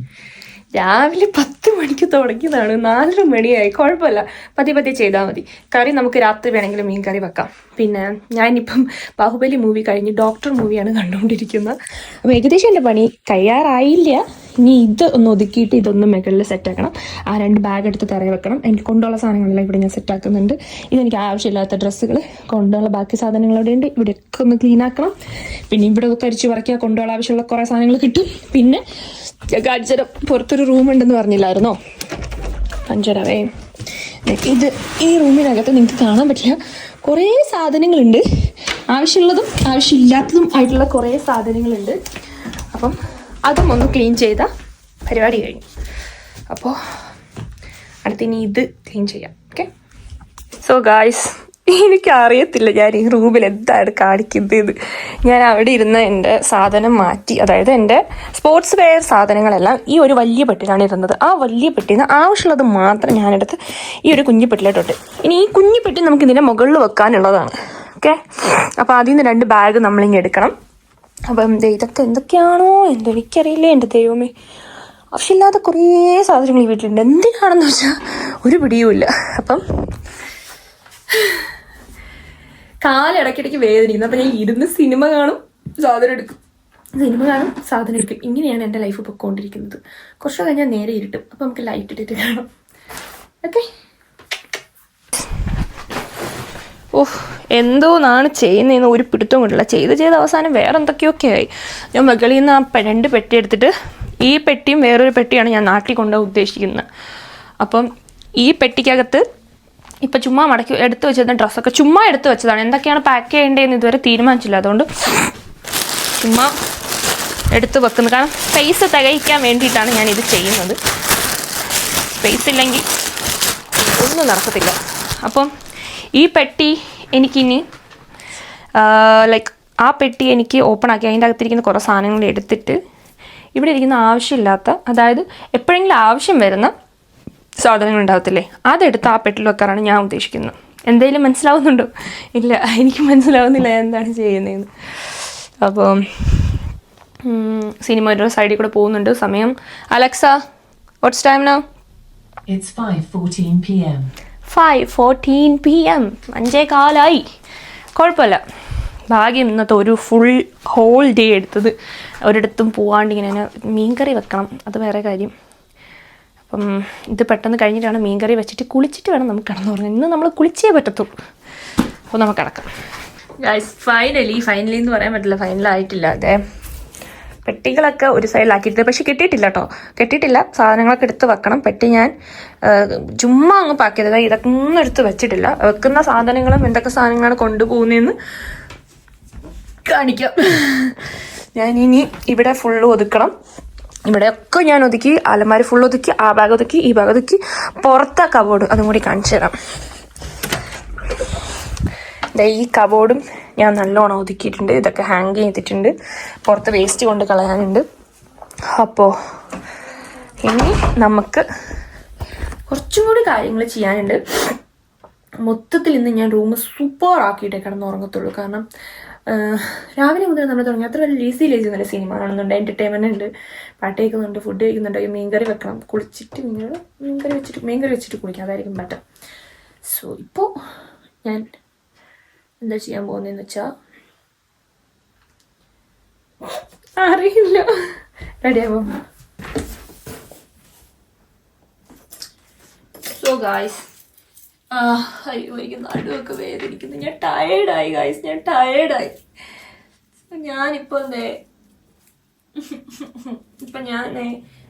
രാവിലെ പത്ത് മണിക്ക് തുടങ്ങിയതാണ്. നാലര മണിയായി. കുഴപ്പമില്ല. പതി പതി ചെയ്താൽ മതി. കറി നമുക്ക് രാത്രി വേണമെങ്കിൽ മീൻ കറി വെക്കാം. പിന്നെ ഞാനിപ്പം ബാഹുബലി മൂവി കഴിഞ്ഞ് ഡോക്ടർ മൂവിയാണ് കണ്ടുകൊണ്ടിരിക്കുന്നത് അപ്പോൾ ഏകദേശം എന്റെ പണി കഴിയാറായില്ല ഇനി ഇത് ഒന്ന് ഒതുക്കിയിട്ട് ഇതൊന്ന് മുകളിൽ സെറ്റാക്കണം ആ രണ്ട് ബാഗ് എടുത്ത് തറയിൽ വെക്കണം. എനിക്ക് കൊണ്ടുള്ള സാധനങ്ങളെല്ലാം ഇവിടെ ഞാൻ സെറ്റാക്കുന്നുണ്ട് ഇതെനിക്ക് ആവശ്യമില്ലാത്ത ഡ്രസ്സുകൾ കൊണ്ടുള്ള ബാക്കി സാധനങ്ങൾ ഇവിടെ ഉണ്ട്. ഇവിടെയൊക്കെ ഒന്ന് ക്ലീൻ ആക്കണം. പിന്നെ ഇവിടെ ഒക്കെ അരിച്ച് പറക്കിയാൽ കൊണ്ടുള്ള ആവശ്യമുള്ള കുറേ സാധനങ്ങൾ കിട്ടും. പിന്നെ കാഴ്ചര പുറത്തൊരു റൂം ഉണ്ടെന്ന് പറഞ്ഞില്ലായിരുന്നോ? പഞ്ചരവേ. ഇത് ഈ റൂമിനകത്ത് നിങ്ങൾക്ക് കാണാൻ പറ്റില്ല. കുറേ സാധനങ്ങളുണ്ട്. ആവശ്യമുള്ളതും ആവശ്യമില്ലാത്തതും ആയിട്ടുള്ള കുറേ സാധനങ്ങളുണ്ട്. അപ്പം അതും ഒന്ന് ക്ലീൻ ചെയ്ത പരിപാടി കഴിഞ്ഞു. അപ്പോൾ അടുത്തിനി ഇത് ക്ലീൻ ചെയ്യാം. ഓക്കെ സോ ഗായ്സ് എനിക്ക് അറിയത്തില്ല ഞാൻ ഈ റൂമിൽ എന്താണ് കാണിക്കുന്നത് ഞാൻ അവിടെ ഇരുന്ന എന്റെ സാധനം മാറ്റി അതായത് എന്റെ സ്പോർട്സ് വെയർ സാധനങ്ങളെല്ലാം ഈ ഒരു വലിയ പെട്ടിയിലാണ് ഇരുന്നത്. ആ വലിയ പെട്ടിയിൽ നിന്ന് ആവശ്യമുള്ളത് മാത്രം ഞാനെടുത്ത് ഈ ഒരു കുഞ്ഞു പെട്ടിയിലോട്ട് ഇനി ഈ കുഞ്ഞു പെട്ടി നമുക്ക് ഇതിന്റെ മുകളിൽ വെക്കാനുള്ളതാണ്. ഓക്കെ? അപ്പോൾ അതിൽ നിന്ന് രണ്ട് ബാഗ് നമ്മളിങ്ങനെ എടുക്കണം. അപ്പം ഇതൊക്കെ എന്തൊക്കെയാണോ? എന്തോ എനിക്കറിയില്ലേ എന്റെ ദൈവമേ. ആവശ്യമില്ലാത്ത കുറേ സാധനങ്ങൾ ഈ വീട്ടിലുണ്ട്. എന്തിനാണെന്ന് വെച്ചാൽ ഒരു പിടിയുമില്ല. അപ്പം കാലിടയ്ക്കിടയ്ക്ക് വേദനിക്കുന്നു. അപ്പം ഞാൻ ഇരുന്ന് സിനിമ കാണും സാധനം എടുക്കും. സിനിമ കാണും സാധനം എടുക്കും. ഇങ്ങനെയാണ് എന്റെ ലൈഫ് പൊയ്ക്കൊണ്ടിരിക്കുന്നത്. കുറച്ച് കഴിഞ്ഞാൽ നേരെ ഇരുട്ടും. അപ്പം നമുക്ക് ലൈറ്റ് ഇട്ടിട്ട് കാണാം. ഓക്കെ ഓഹ് എന്തോന്നാണ് ചെയ്യുന്നതെന്ന് ഒരു പിടുത്തം കൊണ്ടില്ല. ചെയ്ത് ചെയ്ത് അവസാനം വേറെ എന്തൊക്കെയൊക്കെ ആയി. ഞാൻ മകളിൽ നിന്ന് ആ രണ്ട് പെട്ടി എടുത്തിട്ട് ഈ പെട്ടിയും വേറൊരു പെട്ടിയാണ് ഞാൻ നാട്ടിൽ കൊണ്ടുപോകാൻ ഉദ്ദേശിക്കുന്നത്. അപ്പം ഈ പെട്ടിക്കകത്ത് ഇപ്പം ചുമ്മാ മടക്കി എടുത്തു വെച്ചിരുന്ന ഡ്രസ്സൊക്കെ ചുമ്മാ എടുത്തു വെച്ചതാണ്. എന്തൊക്കെയാണ് പാക്ക് ചെയ്യേണ്ടതെന്ന് ഇതുവരെ തീരുമാനിച്ചില്ല. അതുകൊണ്ട് ചുമ്മാ എടുത്തു വെക്കുന്നത് കാരണം സ്പേസ് തികയിക്കാൻ വേണ്ടിയിട്ടാണ് ഞാൻ ഇത് ചെയ്യുന്നത്. സ്പേസ് ഇല്ലെങ്കിൽ ഒന്നും നടക്കത്തില്ല. അപ്പം ഈ പെട്ടി എനിക്കിനി ലൈക്ക് ആ പെട്ടി എനിക്ക് ഓപ്പൺ ആക്കി അതിന്റെ അകത്തിരിക്കുന്ന കുറേ സാധനങ്ങൾ എടുത്തിട്ട് ഇവിടെ ഇരിക്കുന്ന ആവശ്യമില്ലാത്ത അതായത് എപ്പോഴെങ്കിലും ആവശ്യം വരുന്ന സാധനങ്ങൾ ഉണ്ടാകത്തില്ലേ അതെടുത്ത് ആ പെട്ടിൽ വെക്കാറാണ് ഞാൻ ഉദ്ദേശിക്കുന്നത്. എന്തെങ്കിലും മനസ്സിലാവുന്നുണ്ടോ? ഇല്ല എനിക്ക് മനസ്സിലാവുന്നില്ല എന്താണ് ചെയ്യുന്നതെന്ന്. അപ്പോൾ സിനിമ ഒരു സൈഡിൽ കൂടെ പോകുന്നുണ്ട്. സമയം. Alexa what's time now It's 5:14 p.m. Five fourteen P M അഞ്ചേ കാലായി. കുഴപ്പമില്ല. ഭാഗ്യം ഇന്നത്തെ ഒരു ഫുൾ ഹോൾ ഡേ എടുത്തത്. ഒരിടത്തും പോവാണ്ട് ഇങ്ങനെ മീൻകറി വെക്കണം. അത് വേറെ കാര്യം. അപ്പം ഇത് പെട്ടെന്ന് കഴിഞ്ഞിട്ടാണ് മീൻകറി വെച്ചിട്ട് കുളിച്ചിട്ട് വേണം നമുക്ക് കിടന്നുറങ്ങാൻ ഇന്ന് നമ്മൾ കുളിച്ചേ പറ്റത്തുള്ളൂ. അപ്പോൾ നമുക്ക് കിടക്കാം. ഫൈനലി ഫൈനലി എന്ന് പറയാൻ പറ്റില്ല. ഫൈനലായിട്ടില്ല അതെ പെട്ടികളൊക്കെ ഒരു സൈഡിലാക്കിയിട്ട് പക്ഷെ കിട്ടിയിട്ടില്ല കേട്ടോ കിട്ടിയിട്ടില്ല. സാധനങ്ങളൊക്കെ എടുത്ത് വെക്കണം. പെട്ടി ഞാൻ ചുമ്മാ അങ്ങ് പാക്ക് ചെയ്തത് ഇതൊക്കെ ഒന്നും എടുത്ത് വെച്ചിട്ടില്ല. വെക്കുന്ന സാധനങ്ങളും എന്തൊക്കെ സാധനങ്ങളാണ് കൊണ്ടുപോകുന്നതെന്ന് കാണിക്കാം. ഞാൻ ഇനി ഇവിടെ ഫുള്ള് ഒതുക്കണം. ഇവിടെയൊക്കെ ഞാൻ ഒതുക്കി അലമാര ഫുൾ ഒതുക്കി ആ ബാഗ് ഒതുക്കി ഈ ബാഗ് ഒതുക്കി പുറത്തെ കബോർഡ് അതും കൂടി കാണിച്ചു തരാം. ഈ കബോർഡും ഞാൻ നല്ലോണം ഒതുക്കിയിട്ടുണ്ട്. ഇതൊക്കെ ഹാങ് ചെയ്തിട്ടുണ്ട്. പുറത്ത് വേസ്റ്റ് കൊണ്ട് കളയാനുണ്ട്. അപ്പോൾ ഇനി നമുക്ക് കുറച്ചും കൂടി കാര്യങ്ങൾ ചെയ്യാനുണ്ട്. മൊത്തത്തിൽ ഇന്ന് ഞാൻ റൂം സൂപ്പർ ആക്കിയിട്ടേ കിടന്നുറങ്ങത്തുള്ളൂ കാരണം രാവിലെ മുതൽ നമ്മൾ തുടങ്ങി. അത്ര വലിയ ലേസി ലേസി നല്ല സിനിമ കാണുന്നുണ്ട് എന്റർടൈൻമെന്റ് ഉണ്ട്. പാട്ട് കേൾക്കുന്നുണ്ട് ഫുഡ് കഴിക്കുന്നുണ്ട് മീൻകറി വെക്കണം. കുളിച്ചിട്ട് മീൻ മീൻകറി വെച്ചിട്ട് മീൻകറി വെച്ചിട്ട് കുളിക്കാം. അതായിരിക്കും ബെറ്റർ സോ ഇപ്പോൾ ഞാൻ എന്താ ചെയ്യാൻ പോകുന്നതെന്ന് വെച്ചാൽ അറിയില്ല. റെഡിയാവോ സോ ഗായ്സ് അയ്യോ എനിക്ക് നടുവൊക്കെ വേദനിക്കുന്നു. ഞാൻ ടയേർഡായി ഗായ്സ് ഞാൻ ടയേർഡായി ഞാനിപ്പോ എന്തേ [laughs] ഇപ്പൊ ഞാൻ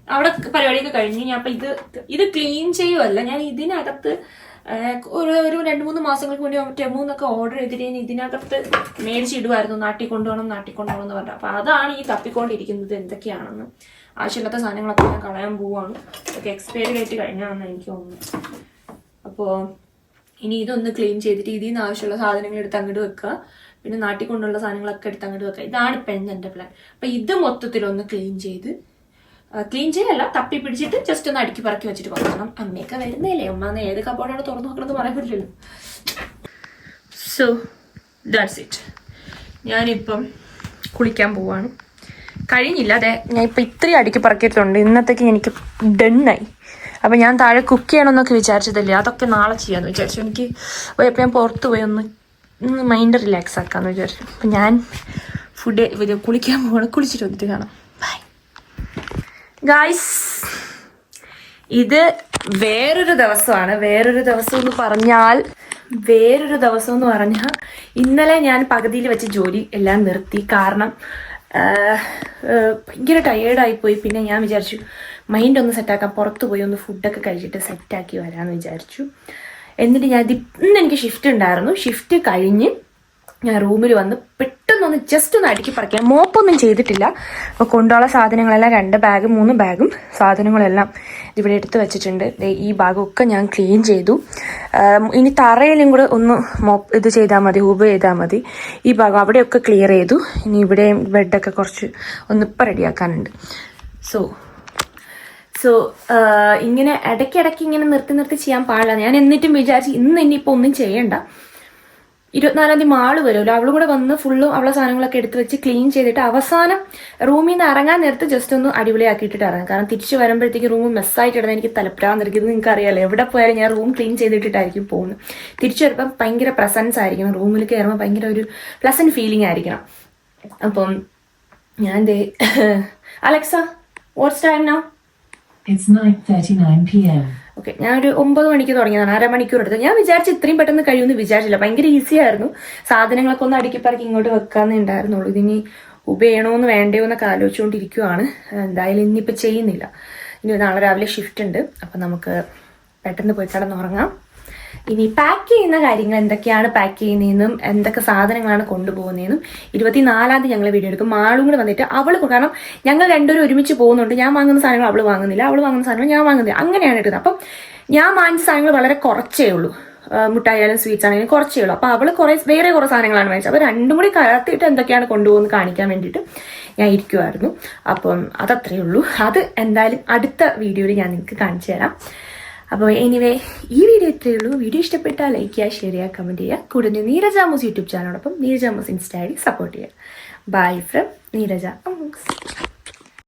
അവിടെ പരിപാടിയൊക്കെ കഴിഞ്ഞു. ഞാൻ ഇത് ഇത് ക്ലീൻ ചെയ്യുമല്ല ഞാൻ ഇതിനകത്ത് ഒരു ഒരു രണ്ട് മൂന്ന് മാസങ്ങൾക്ക് മുന്നേ ടെമൂന്നൊക്കെ ഓർഡർ ചെയ്തിട്ട് ഞാൻ ഇതിനകത്ത് മേടിച്ചിടുമായിരുന്നു നാട്ടിൽ കൊണ്ടുപോകണം നാട്ടിൽ കൊണ്ടുപോകണം എന്ന് പറഞ്ഞു അപ്പൊ അതാണ് ഈ തപ്പിക്കൊണ്ടിരിക്കുന്നത് എന്തൊക്കെയാണെന്ന്. ആവശ്യമില്ലാത്ത സാധനങ്ങളൊക്കെ ഞാൻ കളയാൻ പോവാണ്. ഒക്കെ എക്സ്പയറി ആയിട്ട് കഴിഞ്ഞാണെന്ന് എനിക്ക് തോന്നുന്നു അപ്പോൾ ഇനി ഇതൊന്ന് ക്ലീൻ ചെയ്തിട്ട് ഇതിൽ നിന്ന് ആവശ്യമുള്ള സാധനങ്ങൾ എടുത്ത് അങ്ങോട്ട് വെക്കുക. പിന്നെ നാട്ടിൽ കൊണ്ടുള്ള സാധനങ്ങളൊക്കെ എടുത്ത് അങ്ങോട്ട് വെക്കുക ഇതാണ് ഇപ്പം എന്റെ പ്ലാൻ അപ്പം ഇത് മൊത്തത്തിലൊന്ന് ക്ലീൻ ചെയ്ത് ക്ലീൻ ചെയ്യല്ല തപ്പി പിടിച്ചിട്ട് ജസ്റ്റ് ഒന്ന് അടുക്കി പറക്കി വെച്ചിട്ട് പോകണം അമ്മയൊക്കെ വരുന്നില്ലേ അമ്മ അന്ന് ഏത് കബോർഡാണ് തുറന്നു നോക്കണമെന്ന് പറയാൻ പറ്റില്ലല്ലോ സോ ദാറ്റ്സ് ഇറ്റ് ഞാനിപ്പം കുളിക്കാൻ പോവാണ്. കഴിഞ്ഞില്ല. അതെ ഞാൻ ഇപ്പം ഇത്രയും അടുക്കി പറക്കിയിട്ടുണ്ട്. ഇന്നത്തേക്ക് എനിക്ക് ഡണ്ണായി അപ്പം ഞാൻ താഴെ കുക്ക് ചെയ്യണമെന്നൊക്കെ വിചാരിച്ചതല്ലേ? അതൊക്കെ നാളെ ചെയ്യാമെന്ന് വിചാരിച്ചു. എനിക്ക് എപ്പം ഞാൻ പുറത്ത് പോയി ഒന്ന് ഒന്ന് മൈൻഡ് റിലാക്സ് ആക്കാമെന്ന് വിചാരിച്ചു. അപ്പം ഞാൻ ഫുഡ് ഇത് കുളിക്കാൻ പോകണം കുളിച്ചിട്ട് വന്നിട്ട് കാണാം. ബൈ ഗായ്സ് ഇത് വേറൊരു ദിവസമാണ്. വേറൊരു ദിവസം എന്ന് പറഞ്ഞാൽ വേറൊരു ദിവസം എന്ന് പറഞ്ഞാൽ ഇന്നലെ ഞാൻ പകുതിയിൽ വെച്ച് ജോലി എല്ലാം നിർത്തി. കാരണം ഭയങ്കര ടയേർഡായിപ്പോയി പിന്നെ ഞാൻ വിചാരിച്ചു മൈൻഡ് ഒന്ന് സെറ്റാക്കാൻ പുറത്ത് പോയി ഒന്ന് ഫുഡൊക്കെ കഴിച്ചിട്ട് സെറ്റാക്കി വരാമെന്ന് വിചാരിച്ചു. എന്നിട്ട് ഞാൻ ഇന്ന് എനിക്ക് ഷിഫ്റ്റ് ഉണ്ടായിരുന്നു. ഷിഫ്റ്റ് കഴിഞ്ഞ് ഞാൻ റൂമിൽ വന്ന് പെട്ടെന്നൊന്ന് ജസ്റ്റ് ഒന്ന് അടുക്കി പറിക്കാൻ മോപ്പൊന്നും ചെയ്തിട്ടില്ല. അപ്പോൾ കൊണ്ടുള്ള സാധനങ്ങളെല്ലാം രണ്ട് ബാഗും മൂന്ന് ബാഗും സാധനങ്ങളെല്ലാം ഇവിടെ എടുത്ത് വെച്ചിട്ടുണ്ട്. ഈ ഭാഗമൊക്കെ ഞാൻ ക്ലീൻ ചെയ്തു. ഇനി തറയിലും കൂടെ ഒന്ന് മോപ്പ് ഇത് ചെയ്താൽ മതി ഹൂബ് ചെയ്താൽ മതി. ഈ ഭാഗം അവിടെയൊക്കെ ക്ലിയർ ചെയ്തു. ഇനി ഇവിടെയും ബെഡൊക്കെ കുറച്ച് ഒന്ന് ഇപ്പം റെഡിയാക്കാനുണ്ട് സോ സോ ഇങ്ങനെ ഇടയ്ക്കിടയ്ക്ക് ഇങ്ങനെ നിർത്തി നിർത്തി ചെയ്യാൻ പാടില്ല. ഞാൻ എന്നിട്ടും വിചാരിച്ച് ഇന്ന് ഇനിയിപ്പോൾ ഒന്നും ചെയ്യണ്ട. ഇരുപത്തിനാലാം തീയതി മാൾ വരുമല്ലോ അവളും കൂടെ വന്ന് ഫുള്ളും അവളെ സാധനങ്ങളൊക്കെ എടുത്ത് വെച്ച് ക്ലീൻ ചെയ്തിട്ട് അവസാനം റൂമിൽ നിന്ന് ഇറങ്ങാൻ നേരത്ത് ജസ്റ്റ് ഒന്ന് അടിപൊളിയാക്കിയിട്ടിട്ട് ഇറങ്ങാം. കാരണം തിരിച്ചു വരുമ്പോഴത്തേക്ക് റൂം മെസ്സായിട്ട് ഇടുന്ന എനിക്ക് തലപ്രാന്തിരിക്കും ഇത് നിങ്ങൾക്ക് അറിയാലോ എവിടെ പോയാലും ഞാൻ റൂം ക്ലീൻ ചെയ്തിട്ടിട്ടായിരിക്കും പോകുന്നത്. തിരിച്ചു വരുമ്പം ഭയങ്കര പ്രസൻസ് ആയിരിക്കണം. റൂമിൽ കയറുമ്പോൾ ഭയങ്കര ഒരു പ്ലസന്റ് ഫീലിംഗ് ആയിരിക്കണം. അപ്പം ഞാൻ ദേ Alexa what's time now It's 9.39 p.m. Okay ഞാൻ ഒരു ഒമ്പത് മണിക്ക് തുടങ്ങിയതാണ് അരമണിക്കൂർ എടുത്ത്. ഞാൻ വിചാരിച്ചു ഇത്രയും പെട്ടെന്ന് കഴിയുമെന്ന് വിചാരിച്ചില്ല. ഭയങ്കര ഈസി ആയിരുന്നു. സാധനങ്ങളൊക്കെ ഒന്ന് അടുക്കി പറക്കി ഇങ്ങോട്ട് വെക്കാന്നേ ഉണ്ടായിരുന്നുള്ളൂ. ഇതിനി ഉപയണോന്ന് വേണ്ടയോ എന്നൊക്കെ ആലോചിച്ചുകൊണ്ടിരിക്കുവാണ്. എന്തായാലും ഇന്നിപ്പോൾ ചെയ്യുന്നില്ല. ഇനി നാളെ രാവിലെ ഷിഫ്റ്റ് ഉണ്ട്. അപ്പം നമുക്ക് പെട്ടെന്ന് പോയി കിടന്നുറങ്ങാം. ഇനി പാക്ക് ചെയ്യുന്ന കാര്യങ്ങൾ എന്തൊക്കെയാണ് പാക്ക് ചെയ്യുന്നതെന്നും എന്തൊക്കെ സാധനങ്ങളാണ് കൊണ്ടുപോകുന്നതെന്നും ഇരുപത്തിനാലാം തീയതി ഞങ്ങൾ വീഡിയോ എടുക്കും. മാളും കൂടെ വന്നിട്ട് അവൾ കാരണം ഞങ്ങൾ രണ്ടുപേരും ഒരുമിച്ച് പോകുന്നുണ്ട്. ഞാൻ വാങ്ങുന്ന സാധനങ്ങൾ അവൾ വാങ്ങുന്നില്ല. അവൾ വാങ്ങുന്ന സാധനങ്ങൾ ഞാൻ വാങ്ങുന്നില്ല. അങ്ങനെയാണ് ഇട്ടത്. അപ്പം ഞാൻ വാങ്ങിച്ച സാധനങ്ങൾ വളരെ കുറച്ചേ ഉള്ളൂ. മുട്ടായാലും സ്വീറ്റ്സ് ആണെങ്കിലും കുറച്ചേ ഉള്ളൂ. അപ്പോൾ അവൾ കുറേ വേറെ കുറേ സാധനങ്ങളാണ് മേടിച്ചത് അപ്പോൾ രണ്ടും കൂടി കലർത്തിയിട്ട് എന്തൊക്കെയാണ് കൊണ്ടുപോകുന്നത് കാണിക്കാൻ വേണ്ടിയിട്ട് ഞാൻ ഇരിക്കുമായിരുന്നു അപ്പം അതത്രയേ ഉള്ളൂ. അത് എന്തായാലും അടുത്ത വീഡിയോയിൽ ഞാൻ നിങ്ങൾക്ക് കാണിച്ചു തരാം. അപ്പോൾ എനിവേ ഈ വീഡിയോ ഇത്രയേ ഉള്ളൂ. വീഡിയോ ഇഷ്ടപ്പെട്ടാൽ ലൈക്ക് ചെയ്യുക ഷെയർ ചെയ്യുക കമന്റ് ചെയ്യുക. കൂടുതൽ നീരജ മൂസ് യൂട്യൂബ് ചാനലോടൊപ്പം നീരജ മൂസ് ഇൻസ്റ്റാ സപ്പോർട്ട് ചെയ്യുക. Bye from Neeraja Moos